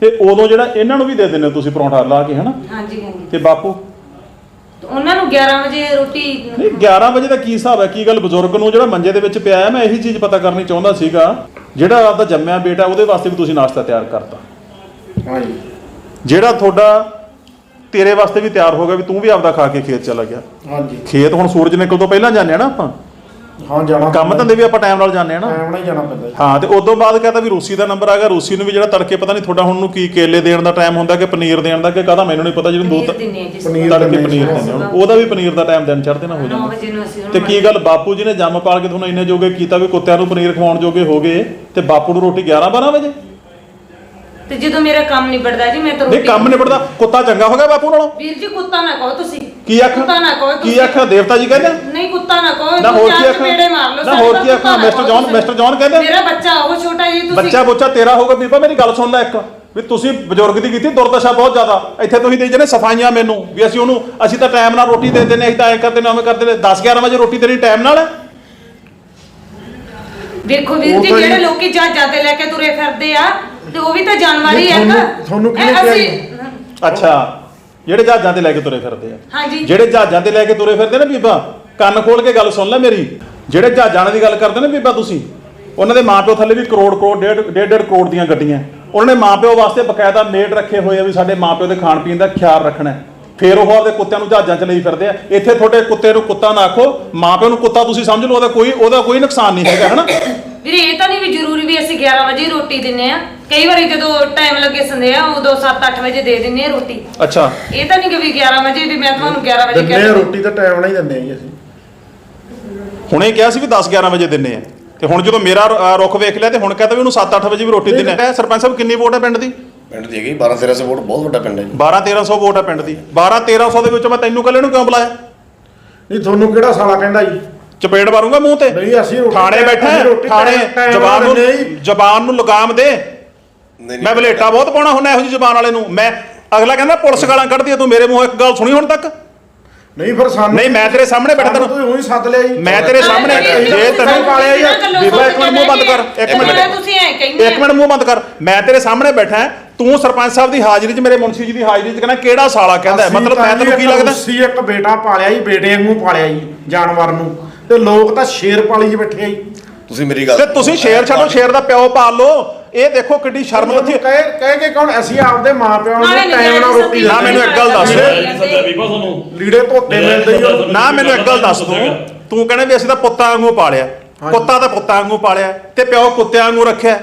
Speaker 1: ਤੇ ਉਦੋਂ ਜਿਹੜਾ ਇਹਨਾਂ ਨੂੰ ਵੀ ਦੇ ਦਿੰਦੇ ਹੋ ਤੁਸੀਂ ਪਰੌਂਠਾ ਲਾ ਕੇ ਹਨਾ?
Speaker 3: ਹਾਂਜੀ ਹਾਂਜੀ।
Speaker 1: ਤੇ ਬਾਪੂ?
Speaker 3: ਤੇ ਉਹਨਾਂ ਨੂੰ 11 ਵਜੇ ਰੋਟੀ
Speaker 1: ਨਹੀਂ 11 ਵਜੇ ਦਾ ਕੀ ਹਿਸਾਬ ਹੈ? ਕੀ ਗੱਲ ਬਜ਼ੁਰਗ ਨੂੰ ਜਿਹੜਾ ਮੰਜੇ ਦੇ ਵਿੱਚ ਪਿਆ ਹੈ? ਮੈਂ ਇਹੀ ਚੀਜ਼ ਪਤਾ ਕਰਨੀ ਚਾਹੁੰਦਾ ਸੀਗਾ। ਜਿਹੜਾ ਆਪਦਾ ਜੰਮਿਆ ਬੇਟਾ ਉਹਦੇ ਵਾਸਤੇ ਵੀ ਤੁਸੀਂ ਨਾਸ਼ਤਾ ਤਿਆਰ ਕਰਤਾ।
Speaker 2: ਹਾਂਜੀ।
Speaker 1: ਜਿਹੜਾ ਤੁਹਾਡਾ ਤੇਰੇ ਵਾਸਤੇ ਵੀ ਤਿਆਰ ਹੋ ਗਿਆ ਵੀ ਤੂੰ ਵੀ ਆਪਦਾ ਖਾ ਕੇ ਖੇਤ ਚਲਾ ਗਿਆ।
Speaker 2: ਹਾਂਜੀ।
Speaker 1: ਖੇਤ ਹੁਣ ਸੂਰਜ ਨਿਕਲ ਤੋਂ ਪਹਿਲਾਂ ਜਾਂਦੇ ਆ ਨਾ ਆਪਾਂ?
Speaker 2: ਹਾਂ ਜਾਣਾ
Speaker 1: ਕੰਮ ਧੰਦੇ ਵੀ ਆਪਾਂ ਟਾਈਮ ਨਾਲ ਜਾਂਦੇ ਆ ਨਾ।
Speaker 2: ਟਾਈਮ ਨਾਲ ਹੀ ਜਾਣਾ ਪੈਂਦਾ ਜੀ।
Speaker 1: ਹਾਂ ਤੇ ਉਦੋਂ ਬਾਅਦ ਕਹਤਾ ਵੀ ਰੂਸੀ ਦਾ ਨੰਬਰ ਆ ਗਿਆ। ਰੂਸੀ ਨੂੰ ਵੀ ਜਿਹੜਾ ਤੜਕੇ ਪਤਾ ਨਹੀਂ ਤੁਹਾਡਾ ਹੁਣ ਨੂੰ ਕੀ ਕੇਲੇ ਦੇਣ ਦਾ ਟਾਈਮ ਹੁੰਦਾ ਕਿ ਪਨੀਰ ਦੇਣ ਦਾ ਕਿ ਕਾਹਦਾ ਮੈਨੂੰ ਨਹੀਂ ਪਤਾ ਜਿਹਨੂੰ
Speaker 3: ਪਨੀਰ
Speaker 1: ਦੋ
Speaker 3: ਦਿੰਨੇ ਆ ਜੀ
Speaker 2: ਪਨੀਰ
Speaker 1: ਤੜਕੇ
Speaker 2: ਦਿੰਦੇ
Speaker 1: ਪਨੀਰ। ਦਿੰਦੇ ਹੁਣ ਉਹਦਾ ਵੀ ਪਨੀਰ ਦਾ ਟਾਈਮ ਦਿਨ ਚੜ੍ਹਦੇ ਨਾ ਹੋ
Speaker 3: 9
Speaker 1: ਜਾਂਦਾ।
Speaker 3: ਵਜੇ ਨੂੰ ਅਸੀਂ
Speaker 1: ਤੇ
Speaker 3: ਉਹਨੂੰ
Speaker 1: ਕੀ ਗੱਲ ਬਾਪੂ ਜੀ ਨੇ ਜੰਮ ਪਾਲ ਕੇ ਤੁਹਾਨੂੰ ਇੰਨੇ ਜੋਗੇ ਕੀਤਾ ਵੀ ਕੁੱਤਿਆਂ ਨੂੰ ਪਨੀਰ ਖਵਾਉਣ ਜੋਗੇ ਹੋ ਗਏ। ਤੇ ਬਾਪੂ ਨੂੰ ਰੋਟੀ 11 12 ਵਜੇ?
Speaker 3: ਤੇ ਜਦੋਂ ਮੇਰਾ ਕੰਮ ਨਿਬੜਦਾ ਜੀ ਮੈਂ ਤਾਂ
Speaker 1: ਨਹੀਂ
Speaker 3: ਰੋਟੀ
Speaker 1: ਕੰਮ ਨਿਬੜਦਾ। ਕੁੱਤਾ ਚੰਗਾ ਹੋ ਗਿਆ ਬਾਪੂ ਨਾਲੋਂ?
Speaker 3: ਵੀਰ ਜੀ ਕੁੱਤਾ ਨਾ ਕਹੋ ਤੁਸੀਂ
Speaker 1: ਕੀ ਆਖ
Speaker 3: ਕੁੱਤਾ ਨਾ ਕਹੋ
Speaker 1: ਕੀ
Speaker 3: ਤੁਸੀਂ।
Speaker 1: ਆਖਾਂ ਦੇਵਤਾ ਜੀ ਕਹਿੰਦੇ
Speaker 3: ਨਹੀਂ ਕੁੱਤਾ ਨਾ ਕਹੋ
Speaker 1: ਨਾ ਹੋਰ ਕੀ ਆਖਾਂ?
Speaker 3: ਚਪੇੜੇ ਮਾਰ ਲਓ
Speaker 1: ਨਾ ਹੋਰ
Speaker 3: ਤਾਂ
Speaker 1: ਕੀ ਆਖਾਂ?
Speaker 3: ਕੁੱਤਾ ਨਾ
Speaker 1: ਮਿਸਟਰ
Speaker 3: ਕਹੋ
Speaker 1: ਜੌਨ-
Speaker 3: ਤੁਸੀਂ।
Speaker 1: ਮਿਸਟਰ ਜੌਨ ਕਹਿੰਦੇ?
Speaker 3: ਮੇਰਾ ਬੱਚਾ ਉਹ ਛੋਟਾ ਜੀ ਤੁਸੀਂ
Speaker 1: ਬੱਚਾ ਬੋਚਾ ਤੇਰਾ ਹੋਊਗਾ ਬੀਬਾ ਮੇਰੀ ਗੱਲ ਸੁਣ ਲੈ ਇੱਕ ਵੀ ਤੁਸੀਂ ਬਜ਼ੁਰਗ ਦੀ ਕੀਤੀ ਦੁਰਦਸ਼ਾ ਬਹੁਤ ਜ਼ਿਆਦਾ ਇੱਥੇ ਤੁਸੀਂ ਦੇ ਜਨੇ ਸਫਾਈਆਂ ਮੈਨੂੰ ਵੀ ਅਸੀਂ ਉਹਨੂੰ ਅਸੀਂ ਤਾਂ ਟਾਈਮ ਨਾਲ ਰੋਟੀ ਦੇ ਦਿੰਦੇ ਅਸੀਂ ਤਾਂ ਐਂ ਕਰਦੇ ਨੇ ਉਵੇਂ ਕਰਦੇ ਨੇ 10 11 ਵਜੇ ਰੋਟੀ ਦੇਣੀ ਟਾਈਮ ਨਾਲ ਹੈ
Speaker 3: ਵੇਖੋ ਵੀਰ
Speaker 2: ਉਹ
Speaker 3: ਜੀ
Speaker 2: ਤਾਂ
Speaker 3: ਜਿਹੜੇ
Speaker 2: ਜੀ-
Speaker 3: ਲੋਕੀ ਜਹਾਜ਼ਾਂ ਤੇ ਲੈ ਕੇ ਤੁਰੇ ਫਿਰਦੇ ਆ ਤੇ ਉਹ ਵੀ ਤਾਂ ਜਾਨਵਰ ਹੀ ਆ ਨਾ
Speaker 2: ਤੁਹਾਨੂੰ- ਤੁਹਾਨੂੰ ਕਿਹਨੇ ਕਿਹਾ ਜੀ?
Speaker 1: ਅੱਛਾ ਜਿਹੜੇ ਜਹਾਜ਼ਾਂ ਤੇ ਲੈ ਕੇ ਤੁਰੇ ਫਿਰਦੇ ਆ।
Speaker 3: ਹਾਂਜੀ।
Speaker 1: ਜਿਹੜੇ ਜਹਾਜ਼ਾਂ ਤੇ ਲੈ ਕੇ ਤੁਰੇ ਫਿਰਦੇ ਨੇ ਬੀਬਾ ਕੰਨ ਖੋਲ ਕੇ ਗੱਲ ਸੁਣ ਲੈ ਮੇਰੀ। ਜਿਹੜੇ ਜਹਾਜ਼ਾਂ ਦੀ ਗੱਲ ਕਰਦੇ ਨੇ ਬੀਬਾ ਤੁਸੀਂ ਉਹਨਾਂ ਦੇ ਮਾਪਿਓ ਥੱਲੇ ਵੀ ਕਰੋੜ ਕਰੋੜ ਡੇਢ ਡੇਢ ਡੇਢ ਕਰੋੜ ਦੀਆਂ ਗੱਡੀਆਂ। ਉਹਨਾਂ ਨੇ ਮਾਪਿਓ ਵਾਸਤੇ ਬਕਾਇਦਾ ਮੇਡ ਰੱਖੇ ਹੋਏ ਆ ਵੀ ਸਾਡੇ ਮਾਪਿਓ ਦੇ ਖਾਣ ਪੀਣ ਦਾ ਖਿਆਲ ਰੱਖਣਾ। ਫਿਰ ਉਹ ਆਪਦੇ ਕੁੱਤਿਆਂ ਨੂੰ ਜਹਾਜ਼ਾਂ 'ਚ ਲਈ ਫਿਰਦੇ ਆ। ਇੱਥੇ ਤੁਹਾਡੇ ਕੁੱਤੇ ਨੂੰ ਕੁੱਤਾ ਨਾ ਆਖੋ ਮਾਪਿਓ ਨੂੰ ਕੁੱਤਾ ਤੁਸੀਂ ਸਮਝ ਲਓ ਉਹਦਾ ਕੋਈ ਉਹਦਾ ਕੋਈ ਨੁਕਸਾਨ ਨਹੀਂ ਹੈਗਾ ਹਨਾ?
Speaker 3: ਵੀਰੇ ਇਹ ਤਾਂ ਨਹੀਂ ਵੀ ਜ਼ਰੂਰੀ ਵੀ ਅਸੀਂ 11 ਵਜੇ ਹੀ ਰੋਟੀ ਦਿੰਨੇ ਆ। ਕਈ ਵਾਰੀ ਜਦੋਂ ਟਾਈਮ ਲੱਗੇ ਸੰਦੇ ਆ ਉਦੋਂ 7-8 ਵਜੇ ਦੇ ਦਿੰਨੇ ਆ ਰੋਟੀ।
Speaker 1: ਅੱਛਾ।
Speaker 3: ਇਹ ਤਾਂ ਨਹੀਂ ਕਿ ਵੀ 11 ਵਜੇ ਵੀ ਮੈਂ ਤੁਹਾਨੂੰ 11 ਵਜੇ
Speaker 2: ਦਿੰਦੇ ਆ
Speaker 3: ਕਹਿੰਦੀ
Speaker 2: ਰੋਟੀ ਤਾਂ ਟਾਈਮ ਨਾਲ ਹੀ ਦਿੰਦੇ ਆ ਜੀ ਅਸੀਂ।
Speaker 1: ਹੁਣੇ ਕਿਹਾ ਸੀ ਵੀ 10 11 ਵਜੇ ਦਿੰਨੇ ਆ। ਤੇ ਹੁਣ ਜਦੋਂ ਮੇਰਾ ਅ, ਰੁੱਖ ਵੇਖ ਲਿਆ ਤੇ ਹੁਣ ਕਹਤਾ ਵੀ ਉਹਨੂੰ 7 8 ਵਜੇ ਵੀ ਰੋਟੀ ਦਿੰਨੇ ਆ। ਸਰਪੰਚ ਸਾਹਿਬ ਕਿੰਨੀ ਵੋਟ ਹੈ ਪਿੰਡ ਦੀ?
Speaker 4: ਪਿੰਡ ਦੀ ਹੈਗੀ 12 1300 ਵੋਟ ਬਹੁਤ ਵੱਡਾ ਪਿੰਡ ਹੈ ਜੀ।
Speaker 1: 12 1300 ਵੋਟ ਹੈ ਪਿੰਡ ਦੀ। 12 1300 ਦੇ ਵਿੱਚ ਮੈਂ ਤੈਨੂੰ ਕੱਲੇ ਨੂੰ ਕਿਉਂ ਬੁਲਾਇਆ?
Speaker 2: ਨਹੀਂ ਤੁਹਾਨੂੰ ਕਿਹੜਾ ਸਾਲਾ ਕਹਿੰਦਾ ਜੀ?
Speaker 1: ਚਪੇੜ ਮਾਰੂੰਗਾ ਮੂੰਹ ਤੇ।
Speaker 2: ਨਹੀਂ ਅਸੀਂ ਰੋਟੀ
Speaker 1: ਥਾਣੇ ਬੈਠਾ
Speaker 2: ਅਸੀਂ ਰੋਟੀ
Speaker 1: ਥਾਣੇ ਜ਼ਬਾਨ ਨੂੰ
Speaker 2: ਆ ਜੀ।
Speaker 1: ਜ਼ਬਾਨ ਨੂੰ ਲਗਾਮ ਦੇ।
Speaker 4: ਨਹੀਂ, ਨਹੀਂ।
Speaker 1: ਮੈਂ ਬਲੇਟਾ ਬਹੁਤ ਪਾਉਣਾ ਹੁੰਦਾ ਇਹੋ ਜਿਹੀ ਜ਼ਬਾਨ ਵਾਲੇ ਨੂੰ। ਮੈਂ ਅਗਲਾ ਕਹਿੰਦਾ ਪੁਲਿਸ ਗਾਲਾਂ ਕੱਢਦੀ ਆ ਤੂੰ ਮੇਰੇ ਮੂੰਹੋਂ ਇੱਕ ਗੱਲ ਸੁਣੀ ਹੁਣ ਤੱਕ?
Speaker 2: ਨਹੀਂ ਫਿਰ ਸਾਨੂੰ
Speaker 1: ਨਹੀਂ ਮੈਂ ਤੇਰੇ ਸਾਹਮਣੇ ਬੈਠਾ ਤੈਨੂੰ।
Speaker 2: ਤੁਸੀਂ ਉਹੀ ਸੱਦ ਲਿਆ ਜੀ
Speaker 1: ਮੈਂ ਤੇਰੇ ਸਾਹਮਣੇ ਜੇ ਤੈਨੂੰ
Speaker 2: ਪਾਲਿਆ ਯਾਰ,
Speaker 1: ਬੀਬਾ ਇੱਕ ਮਿੰਟ ਮੂੰਹ ਬੰਦ ਕਰ ਇੱਕ ਮਿੰਟ।
Speaker 3: ਤੁਸੀਂ ਐ ਕਹਿੰਦੇ
Speaker 1: ਇੱਕ ਮਿੰਟ ਮੂੰਹ ਬੰਦ ਕਰ। ਮੈਂ ਤੇਰੇ ਸਾਹਮਣੇ ਬੈਠਾ ਹਾਂ, ਤੂੰ ਸਰਪੰਚ ਸਾਹਿਬ ਦੀ ਹਾਜ਼ਰੀ 'ਚ ਮੇਰੇ ਮੁਨਸ਼ੀ ਜੀ ਦੀ ਹਾਜ਼ਰੀ 'ਚ ਕਹਿੰਦਾ ਕਿਹੜਾ ਸਾਲਾ ਕਹਿੰਦਾ ਹੈ? ਮਤਲਬ
Speaker 2: ਤਾਂ
Speaker 1: ਮੈਂ
Speaker 2: ਜੀ
Speaker 1: ਤੈਨੂੰ ਕੀ ਲੱਗਦਾ?
Speaker 2: ਰੂਸੀ ਇੱਕ ਬੇਟਾ ਪਾਲਿਆ ਜੀ ਬੇਟੇ ਵਾਂਗੂ ਪਾਲਿਆ ਜੀ ਜਾਨਵਰ ਨੂੰ। ਤੇ ਲੋਕ ਤਾਂ ਸ਼ੇਰ ਪਾਲੀ 'ਚ ਬੈਠੇ ਆ ਜੀ।
Speaker 4: ਤੁਸੀਂ ਮੇਰੀ ਗੱਲ
Speaker 1: ਤੇ ਤੁਸੀਂ ਸ਼ੇਰ ਛੱਡੋ ਸ਼ੇਰ ਦਾ ਪਿਓ ਪਾਲ ਲੋ ਇਹ ਦੇਖੋ ਕਿੱਡੀ ਸ਼ਰਮ ਲੱਥੀ
Speaker 2: ਕਹੇ ਕਹਿ ਕੇ ਕੌਣ? ਅਸੀਂ ਆਪਦੇ ਮਾਪਿਆਂ ਨੂੰ
Speaker 3: ਨਾਲੇ
Speaker 2: ਟਾਈਮ ਨਾਲ ਰੋਟੀ
Speaker 1: ਨਾ ਮੈਨੂੰ ਇੱਕ ਗੱਲ ਦੱਸ।
Speaker 5: ਤੁਹਾਨੂੰ
Speaker 2: ਲੀੜੇ ਧੋਤੇ ਮਿਲਦੇ ਉਹ।
Speaker 1: ਨਾ ਮੈਨੂੰ ਇੱਕ ਗੱਲ ਦੱਸ ਤੂੰ। ਤੂੰ ਕਹਿੰਦਾ ਵੀ ਅਸੀਂ ਤਾਂ ਪੁੱਤਾਂ ਵਾਂਗੂ ਪਾਲਿਆ। ਕੁੱਤਾ ਤਾਂ ਪੁੱਤਾਂ ਵਾਂਗੂ ਪਾਲਿਆ ਤੇ ਪਿਓ ਕੁੱਤਿਆਂ ਵਾਂਗੂ ਰੱਖਿਆ।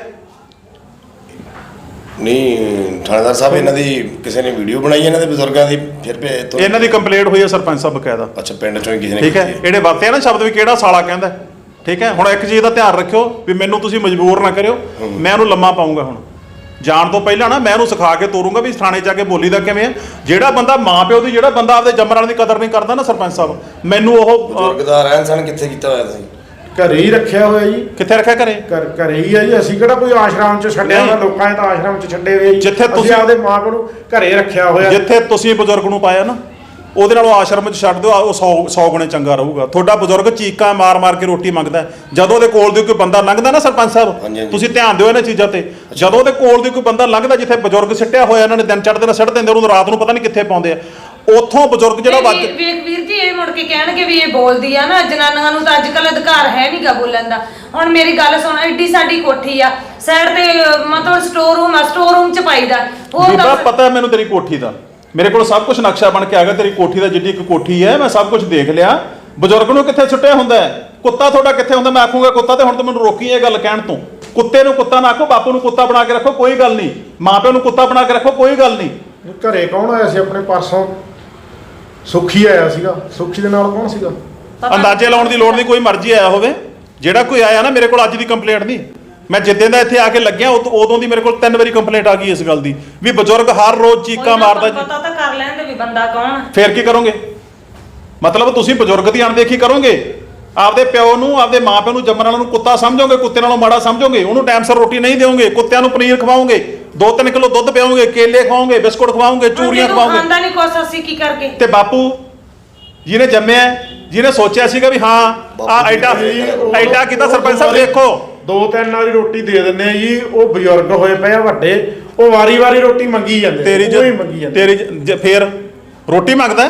Speaker 4: ਨਹੀਂ ਥਾਣੇਦਾਰ ਸਾਹਿਬ ਇਹਨਾਂ ਦੀ ਕਿਸੇ ਨੇ ਵੀਡੀਓ ਬਣਾਈ ਇਹਨਾਂ ਦੇ ਬਜ਼ੁਰਗਾਂ ਦੀ ਫਿਰ ਭੇ ਤੋਂ
Speaker 1: ਇਹਨਾਂ ਦੀ ਕੰਪਲੇਂਟ ਹੋਈ ਹੈ ਸਰਪੰਚ ਸਾਹਿਬ ਬਕਾਇਦਾ।
Speaker 4: ਅੱਛਾ ਪਿੰਡ ਚੋਂ ਹੀ ਕਿਸੇ ਨੇ
Speaker 1: ਠੀਕ ਹੈ?
Speaker 4: ਕੀਤੀ
Speaker 1: ਇਹੜੇ ਵਰਤੇ ਆ ਨਾ ਸ਼ਬਦ ਵੀ ਕਿਹੜਾ ਸਾਲਾ ਕਹਿੰਦਾ ਹੈ। ਠੀਕ ਹੈ? ਹੁਣ ਇੱਕ ਚੀਜ਼ ਦਾ ਧਿਆਨ ਰੱਖਿਓ ਵੀ ਮੈਨੂੰ ਤੁਸੀਂ ਮਜਬੂਰ ਨਾ ਕਰਿਓ। ਮੈਂ ਉਹਨੂੰ ਲੰਮਾ ਪਾਉਂਗਾ ਹੁਣ। ਜਾਣ ਤੋਂ ਪਹਿਲਾਂ ਨਾ ਮੈਂ ਉਹਨੂੰ ਸਿਖਾ ਕੇ ਤੋਰੂੰਗਾ ਵੀ ਥਾਣੇ ਜਾ ਕੇ ਬੋਲੀ ਦਾ ਕਿਵੇਂ ਹੈ। ਜਿਹੜਾ ਬੰਦਾ ਮਾਂ ਪਿਓ ਦੀ ਜਿਹੜਾ ਬੰਦਾ ਆਪਦੇ ਜੰਮਣ ਵਾਲੇ ਦੀ ਕਦਰ ਨਹੀਂ ਕਰਦਾ ਨਾ ਸਰਪੰਚ ਸਾਹਿਬ ਮੈਨੂੰ ਉਹ ਅ,
Speaker 4: ਬਜ਼ੁਰਗ ਦਾ ਰਹਿਣ ਸਹਿਣ ਕਿੱਥੇ ਕੀਤਾ ਹੋਇਆ ਤੁਸੀਂ?
Speaker 2: ਘਰੇ ਹੀ ਰੱਖਿਆ ਹੋਇਆ ਜੀ।
Speaker 1: ਕਿੱਥੇ ਰੱਖਿਆ ਘਰੇ?
Speaker 2: ਘਰ ਘਰੇ ਹੀ ਆ ਜੀ। ਅਸੀਂ ਕਿਹੜਾ ਕੋਈ ਆਸ਼ਰਮ 'ਚ ਛੱਡਿਆ
Speaker 1: ਨਹੀਂ।
Speaker 2: ਹੋਇਆ? ਲੋਕਾਂ ਨੇ ਤਾਂ ਆਸ਼ਰਮ 'ਚ ਛੱਡੇ ਹੋਏ ਜੀ।
Speaker 1: ਜਿੱਥੇ
Speaker 2: ਅਸੀਂ
Speaker 1: ਤੁਸੀਂ-
Speaker 2: ਆਪਦੇ ਮਾਪਿਆਂ ਨੂੰ ਘਰੇ ਰੱਖਿਆ ਹੋਇਆ।
Speaker 1: ਜਿੱਥੇ ਤੁਸੀਂ ਬਜ਼ੁਰਗ ਨੂੰ ਪਾਇਆ ਨਾ ਉਹਦੇ ਨਾਲੋਂ ਆਸ਼ਰਮ 'ਚ ਛੱਡ ਦਿਓ ਉਹ 100 100 ਗੁਣੇ ਚੰਗਾ ਰਹੂਗਾ। ਤੁਹਾਡਾ ਬਜ਼ੁਰਗ ਚੀਕਾਂ ਮਾਰ-ਮਾਰ ਕੇ ਰੋਟੀ ਮੰਗਦਾ ਹੈ। ਜਦੋਂ ਉਹਦੇ ਕੋਲ ਦੀ ਕੋਈ ਬੰਦਾ ਲੰਘਦਾ ਨਾ ਸਰਪੰਚ
Speaker 4: ਹਾਂਜੀ,
Speaker 1: ਸਾਹਿਬ
Speaker 4: ਹਾਂਜੀ।
Speaker 1: ਤੁਸੀਂ ਧਿਆਨ ਦਿਓ ਇਹਨਾਂ ਚੀਜ਼ਾਂ ਤੇ। ਜਦੋਂ ਉਹਦੇ ਕੋਲ ਦੀ ਕੋਈ ਬੰਦਾ ਲੰਘਦਾ ਜਿੱਥੇ ਬਜ਼ੁਰਗ ਸਿੱਟਿਆ ਹੋਇਆ ਇਹਨਾਂ ਨੇ ਦਿਨ ਚੜ੍ਹਦੇ ਨਾਲ ਸਿੱਟ ਦਿੰਦੇ ਉਹਨੂੰ ਰਾਤ ਨੂੰ ਪਤਾ ਨਹੀਂ ਕਿੱਥੇ ਪਾਉਂਦੇ ਆ। ਉੱਥੋਂ ਬਜ਼ੁਰਗ ਜਿਹੜਾ ਵੱਜ
Speaker 3: ਵੇਖ ਵੇਖ ਵੀਰ ਜੀ ਇਹ ਮੁੜ ਕੇ ਕਹਿਣਗੇ ਵੀ ਇਹ ਬੋਲਦੀ ਆ ਨਾ ਜਨਾਨੀਆਂ ਨੂੰ ਤਾਂ ਅੱਜ ਕੱਲ ਅਧਿਕਾਰ ਹੈ ਨਹੀਂਗਾ ਬੋਲਣ ਦਾ। ਹੁਣ ਮੇਰੀ ਗੱਲ ਸੁਣ ਐਡੀ ਸਾਡੀ ਕੋਠੀ ਆ ਸਾਈਡ ਤੇ ਅਹ, ਮਤਲਬ ਸਟੋਰ ਰੂਮ ਆ ਸਟੋਰ ਰੂਮ ਚ ਪਾਈਦਾ।
Speaker 1: ਬੀਬਾ
Speaker 3: ਤਾਂ
Speaker 1: ਪਤਾ ਹੈ ਮੈਨੂੰ ਤੇਰੀ ਕੋਠੀ ਦਾ। ਮੇਰੇ ਕੋਲ ਸਭ ਕੁਝ ਨਕਸ਼ਾ ਬਣ ਕੇ ਆ ਗਿਆ ਤੇਰੀ ਕੋਠੀ ਦਾ ਜਿੱਡੀ ਇੱਕ ਕੋਠੀ ਹੈ ਮੈਂ ਸਭ ਕੁਝ ਦੇਖ ਲਿਆ। ਬਜ਼ੁਰਗ ਨੂੰ ਕਿੱਥੇ ਛੁੱਟਿਆ ਹੁੰਦਾ ਹੈ? ਕੁੱਤਾ ਤੁਹਾਡਾ ਕਿੱਥੇ ਹੁੰਦਾ? ਮੈਂ ਆਖੂੰਗਾ ਕੁੱਤਾ ਤੇ ਹੁਣ ਤੂੰ ਮੈਨੂੰ ਰੋਕੀ ਇਹ ਗੱਲ ਕਹਿਣ ਤੋਂ। ਕੁੱਤੇ ਨੂੰ ਕੁੱਤਾ ਨਾ ਆਖੋ ਬਾਪੂ ਨੂੰ ਕੁੱਤਾ ਬਣਾ ਕੇ ਰੱਖੋ ਕੋਈ ਗੱਲ ਨਹੀਂ। ਮਾਪਿਆਂ ਨੂੰ ਕੁੱਤਾ ਬਣਾ ਕੇ ਰੱਖੋ ਕੋਈ ਗੱਲ ਨਹੀਂ।
Speaker 2: ਘਰੇ ਕੌਣ ਆਇਆ ਸੀ ਆਪਣੇ ਪਰਸੋਂ? ਸੁਖੀ ਆਇਆ ਸੀਗਾ। ਸੁਖੀ ਦੇ ਨਾਲ ਕੌਣ ਸੀਗਾ?
Speaker 1: ਅੰਦਾਜ਼ੇ ਲਾਉਣ ਦੀ ਲੋੜ ਨਹੀਂ ਕੋਈ ਮਰਜ਼ੀ ਆਇਆ ਹੋਵੇ। ਜਿਹੜਾ ਕੋਈ ਆਇਆ ਨਾ ਮੇਰੇ ਕੋਲ ਅੱਜ ਦੀ ਕੰਪਲੇਂਟ ਨਹੀਂ। ਮੈਂ ਜਿੱਦਾਂ ਦਾ ਇੱਥੇ ਆ ਕੇ ਲੱਗਿਆ ਉਦੋਂ ਉਦੋਂ ਦੀ ਮੇਰੇ ਕੋਲ ਤਿੰਨ ਵਾਰੀ ਕੰਪਲੇਂਟ ਆ ਗਈ ਇਸ ਗੱਲ ਦੀ। ਵੀ ਬਜ਼ੁਰਗ ਹਰ ਰੋਜ਼ ਚੀਕਾਂ ਮਾਰਦਾ
Speaker 3: ਤੁਹਾਨੂੰ ਪਤਾ ਤਾਂ ਕਰ ਲੈਣ ਦੇ ਵੀ ਬੰਦਾ ਕੌਣ
Speaker 1: ਫੇਰ ਕੀ ਕਰੋਗੇ? ਮਤਲਬ ਤੁਸੀਂ ਬਜ਼ੁਰਗ ਦੀ ਅਣਦੇਖੀ ਕਰੋਗੇ? ਆਪਦੇ ਪਿਓ ਨੂੰ ਆਪਦੇ ਮਾਪਿਆਂ ਨੂੰ ਜੰਮਣ ਵਾਲਿਆਂ ਨੂੰ ਕੁੱਤਾ ਸਮਝੋਗੇ? ਕੁੱਤੇ ਨਾਲੋਂ ਮਾੜਾ ਸਮਝੋਗੇ? ਉਹਨੂੰ ਟਾਈਮ ਸਿਰ ਰੋਟੀ ਨਹੀਂ ਦਿਓਗੇ? ਕੁੱਤਿਆਂ ਨੂੰ ਪਨੀਰ ਖਵਾਓਗੇ? 2-3 ਕਿਲੋ ਦੁੱਧ ਪਿਆਓਗੇ ਕੇਲੇ ਖਵਾਓਗੇ ਬਿਸਕੁਟ ਖਵਾਓਗੇ ਚੂਰੀਆਂ ਖਵਾਓਗੇ
Speaker 3: ਖਾਂਦਾ ਨਹੀਂ ਕੁਛ ਅਸੀਂ ਕੀ ਕਰਕੇ?
Speaker 1: ਤੇ ਬਾਪੂ ਜਿਹਨੇ ਜੰਮਿਆ ਜਿਹਨੇ ਸੋਚਿਆ ਸੀਗਾ ਵੀ ਹਾਂ ਆ ਐਡਾ ਐਡਾ ਕੀਤਾ ਸਰਪੰਚ ਸਾਹਿਬ ਦੇਖੋ।
Speaker 2: ਦੋ ਤਿੰਨ ਵਾਰੀ ਰੋਟੀ ਦੇ ਦਿੰਦੇ ਆ ਜੀ ਉਹ ਬਜ਼ੁਰਗ ਹੋਏ ਪਏ ਆ ਵੱਡੇ ਉਹ ਵਾਰੀ-ਵਾਰੀ ਰੋਟੀ ਮੰਗੀ ਜਾਂਦੇ
Speaker 1: ਤੇਰੀ
Speaker 2: ਉਹ ਹੀ ਮੰਗੀ
Speaker 1: ਜ-
Speaker 2: ਜਾਂਦੇ
Speaker 1: ਤੇਰੀ ਜ- ਜ- ਫੇਰ ਰੋਟੀ ਮੰਗਦਾ?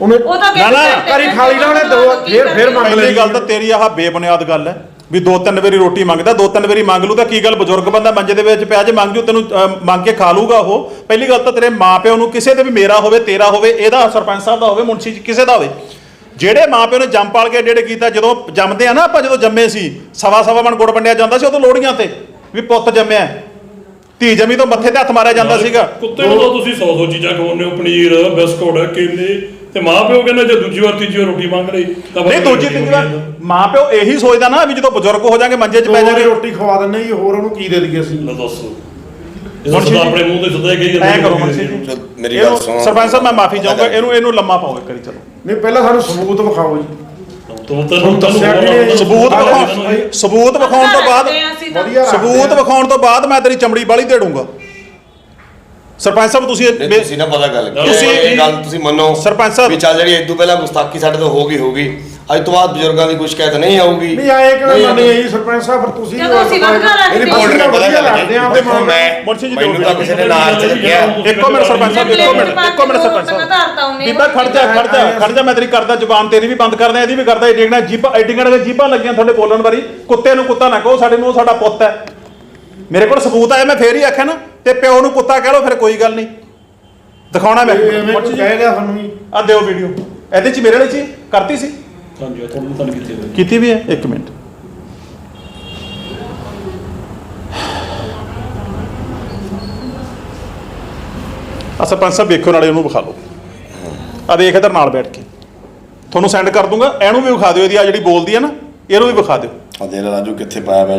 Speaker 2: ਉਹਨੇ
Speaker 3: ਉਹ ਤਾਂ
Speaker 1: ਨਾ, ਨਾ,
Speaker 3: ਕਹਿੰਦੇ
Speaker 2: ਘਰੀ ਖਾ ਲਈ ਨਾ ਉਹਨੇ ਦੋ- ਫਿਰ- ਫਿਰ ਮੰਗ
Speaker 1: ਪਹਿਲੀ
Speaker 2: ਲਈ।
Speaker 1: ਗੱਲ ਤਾਂ ਤੇਰੀ ਆਹ ਬੇਬੁਨਿਆਦ ਗੱਲ ਹੈ। ਵੀ ਦੋ ਤਿੰਨ ਵਾਰੀ ਰੋਟੀ ਮੰਗਦਾ ਦੋ ਤਿੰਨ ਵਾਰੀ ਮੰਗ ਲੂ ਤਾਂ ਕੀ ਗੱਲ ਬਜ਼ੁਰਗ ਬੰਦਾ ਮੰਜੇ ਦੇ ਵਿੱਚ ਪਿਆ ਜੇ ਮੰਗ ਜੂ ਤੈਨੂੰ ਮੰਗ ਕੇ ਖਾ ਲੂਗਾ ਉਹ। ਪਹਿਲੀ ਗੱਲ ਤਾਂ ਤੇਰੇ ਮਾਪਿਓ ਨੂੰ ਕਿਸੇ ਤੇ ਵੀ ਮੇਰਾ ਹੋਵੇ ਤੇਰਾ ਹੋਵੇ ਇਹਦਾ ਸਰਪੰਚ ਸਾਹਿਬ ਦਾ ਹੋਵੇ ਮੁਨਸ਼ੀ ਜੀ ਕਿਸੇ ਦਾ ਹੋਵੇ। ਜਿਹੜੇ ਮਾਪਿਓ ਨੇ ਜੰਮ ਪਾਲ ਕੇ ਡੇੜੇ ਕੀਤਾ ਜਦੋਂ ਜੰਮਦੇ ਆ ਨਾ ਆਪਾਂ ਜਦੋਂ ਜੰਮੇ ਸੀ ਸਵਾ ਸਵਾ ਮਣ ਗੁੜ ਵੰਡਿਆ ਜਾਂਦਾ ਸੀ ਉਦੋਂ ਲੋੜੀਆਂ ਤੇ ਵੀ ਪੁੱਤ ਜੰਮਿਆ ਧੀ ਜੰਮੀ ਤੋਂ ਮੱਥੇ ਤੇ ਹੱਥ ਮਾਰਿਆ ਜਾਂਦਾ ਸੀਗਾ।
Speaker 5: ਕੁੱਤੇ ਨੂੰ ਤਾਂ ਤੁਸੀਂ 100 100 ਚੀਜ਼ਾਂ ਖਵਾਉਂਦੇ ਹੋ ਪਨੀਰ ਬਿਸਕੁਟ ਕੇਲੇ ਤੇ ਮਾਂ ਪਿਓ ਕਹਿੰਦਾ ਜੇ ਦੂਜੀ ਵਾਰ ਤੀਜੀ ਵਾਰ ਰੋਟੀ ਮੰਗ ਲਈ ਤਾਂ
Speaker 1: ਨਹੀਂ ਦੂਜੀ ਤੀਜੀ ਵਾਰ ਮਾਪਿਓ ਇਹੀ ਸੋਚਦਾ ਨਾ ਵੀ ਜਦੋਂ ਬਜ਼ੁਰਗ ਹੋ ਜਾਗੇ ਮੰਜੇ 'ਚ
Speaker 2: ਦੋ
Speaker 1: ਪੈ ਜਾਗੇ
Speaker 2: ਰੋਟੀ ਖਵਾ ਦਿੰਦੇ ਜੀ ਹੋਰ ਉਹਨੂੰ ਕੀ ਦੇ ਦਈਏ ਅਸੀਂ?
Speaker 5: ਲੈ ਦੱਸੋ। ਤਾਂ ਸਦਾ ਆਪਣੇ ਮੂੰਹ ਤੇ ਸਦਾ ਹੀ ਕਹੀ ਜਾਂਦੇ
Speaker 1: ਐ ਕਰੋ ਮੁਨਸ਼ੀ ਜੀ
Speaker 4: ਮੇਰੀ ਗੱਲ ਸੁਣੋ।
Speaker 1: ਸਰਪੰਚ ਸਾਹਿਬ ਮੈਂ ਮਾਫੀ ਚਾਹੂੰਗਾ ਇਹਨੂੰ ਇਹਨੂੰ ਲੰਮਾ ਪਾਓ ਇੱਕ ਵਾਰੀ ਚਲੋ।
Speaker 2: ਨਹੀਂ ਪਹਿਲਾਂ ਸਾਨੂੰ ਸਬੂਤ ਵਿਖਾਓ ਜੀ।
Speaker 5: ਤੂੰ ਤਾਂ
Speaker 2: ਤੁਹਾਨੂੰ ਦੱਸਿਆ ਕਿ ਇਹ
Speaker 1: ਸਬੂਤ ਸਬੂਤ ਵਿਖਾਉਣ ਤੋਂ ਬਾਅਦ
Speaker 2: ਵਧੀਆ
Speaker 1: ਸਬੂਤ। ਵਿਖਾਉਣ ਤੋਂ ਬਾਅਦ ਮੈਂ ਤੇਰੀ ਚਮੜੀ ਬਾਲੀ ਦੇੜੂੰਗਾ ਸਰਪੰਚ ਸਾਹਿਬ ਤੁਸੀਂ ਇਹ-
Speaker 4: ਨਹੀਂ, ਤੁਸੀਂ ਨਾ ਪਤਾ ਗੱਲ ਕੀ ਹੈ।
Speaker 1: ਤੁਸੀਂ-
Speaker 4: ਇਹ ਗੱਲ ਤੁਸੀਂ ਮੰਨੋ
Speaker 1: ਸਰਪੰਚ ਸਾਹਿਬ-
Speaker 4: ਵੀ ਚੱਲ ਜਿਹੜੀ ਇਦੋਂ ਪਹਿਲਾਂ ਗੁਸਤਾਖੀ ਸਾਡੇ ਤੋਂ ਹੋ ਗਈ ਹੋ ਗਈ। ਅੱਜ ਤੋਂ ਬਾਅਦ ਬਜ਼ੁਰਗਾਂ ਦੀ ਕੋਈ ਸ਼ਿਕਾਇਤ ਨਹੀਂ ਆਊਗੀ।
Speaker 2: ਨਹੀਂ ਆਏ ਕਿਵੇਂ
Speaker 4: ਨਹੀਂ
Speaker 2: ਮੰਨੇ ਜੀ ਸਰਪੰਚ ਸਾਹਿਬ ਫਿਰ ਤੁਸੀਂ
Speaker 3: ਜਦੋਂ ਅਸੀਂ ਰੱਖਦੇ
Speaker 2: ਇਹਦੀ ਲੱਗਦੇ ਆ
Speaker 4: ਦੇਖੋ ਮੈਂ
Speaker 1: ਮੁਰਸ਼ੀ ਜੀ
Speaker 4: ਮੈਨੂੰ ਤਾਂ ਕਿਸੇ ਨੇ ਨਾਲ ਚ ਰੱਖਿਆ
Speaker 1: ਇੱਕੋ ਮਿੰਟ ਸਰਪੰਚ ਸਾਹਿਬ ਇੱਕੋ ਮਿੰਟ ਇੱਕੋ ਮਿੰਟ ਸਰਪੰਚ ਸਾਹਿਬ। ਬੀਬਾ ਖੜ ਜਾ ਖੜ ਜਾ ਖੜ ਜਾ ਮੈਂ ਤੇਰੀ ਕਰਦਾ ਜ਼ੁਬਾਨ ਤੇਰੀ ਵੀ ਬੰਦ ਕਰਦਾ ਇਹਦੀ ਵੀ ਕਰਦਾ ਐਡੀਆਂ ਜੀਪਾਂ ਐਡੀਆਂ ਦੇ ਜੀਪਾਂ ਲੱਗੀਆਂ ਤੁਹਾਡੇ ਬੋਲਣ ਵਾਰੀ। ਕੁੱਤੇ ਨੂੰ ਕੁੱਤਾ ਨਾ ਕਹੋ ਸਾਡੇ ਨੂੰ ਉਹ ਸਾਡਾ ਪੁੱਤ ਹੈ। ਮੇਰੇ ਕੋਲ ਸਬੂਤ ਆਇਆ ਮੈਂ ਫੇਰ ਹੀ ਆਖਿਆ ਨਾ ਤੇ ਪਿਓ ਨੂੰ ਕੁੱਤਾ ਕਹਿ ਲਓ ਫਿਰ ਕੋਈ ਗੱਲ ਨਹੀਂ। ਦਿਖਾਉਣਾ ਮੈਂ।
Speaker 2: ਐਵੇਂ ਕੁਝ
Speaker 1: ਜੀ
Speaker 2: ਕਹੇਗਾ ਸਾਨੂੰ ਜੀ
Speaker 1: ਆ ਦਿਓ ਵੀਡੀਓ ਇਹਦੇ ਚ ਮੇਰੇ ਵਾਲੇ ਚ ਹੀ ਕਰਤੀ ਸੀ।
Speaker 5: ਹਾਂਜੀ ਤੁਹਾਨੂੰ ਤਾਂ ਕਿੱਥੇ ਹੋਈ।
Speaker 1: ਕੀਤੀ ਵੀ ਹੈ ਇੱਕ ਮਿੰਟ। ਆ ਸਰਪੰਚ ਸਾਹਿਬ ਵੇਖੋ ਨਾਲੇ ਉਹਨੂੰ ਵਿਖਾ ਲਓ। ਆ ਦੇਖ ਇਧਰ ਨਾਲ ਬੈਠ ਕੇ। ਤੁਹਾਨੂੰ ਸੈਂਡ ਕਰ ਦੂੰਗਾ ਇਹਨੂੰ ਵੀ ਵਿਖਾ ਦਿਓ ਇਹਦੀ ਆ ਜਿਹੜੀ ਬੋਲਦੀ ਹੈ ਨਾ ਇਹਨੂੰ ਵੀ ਵਿਖਾ ਦਿਓ।
Speaker 4: ਆ ਦੇ ਰਾਜੂ ਕਿੱਥੇ ਪਾਇਆ ਮੈਂ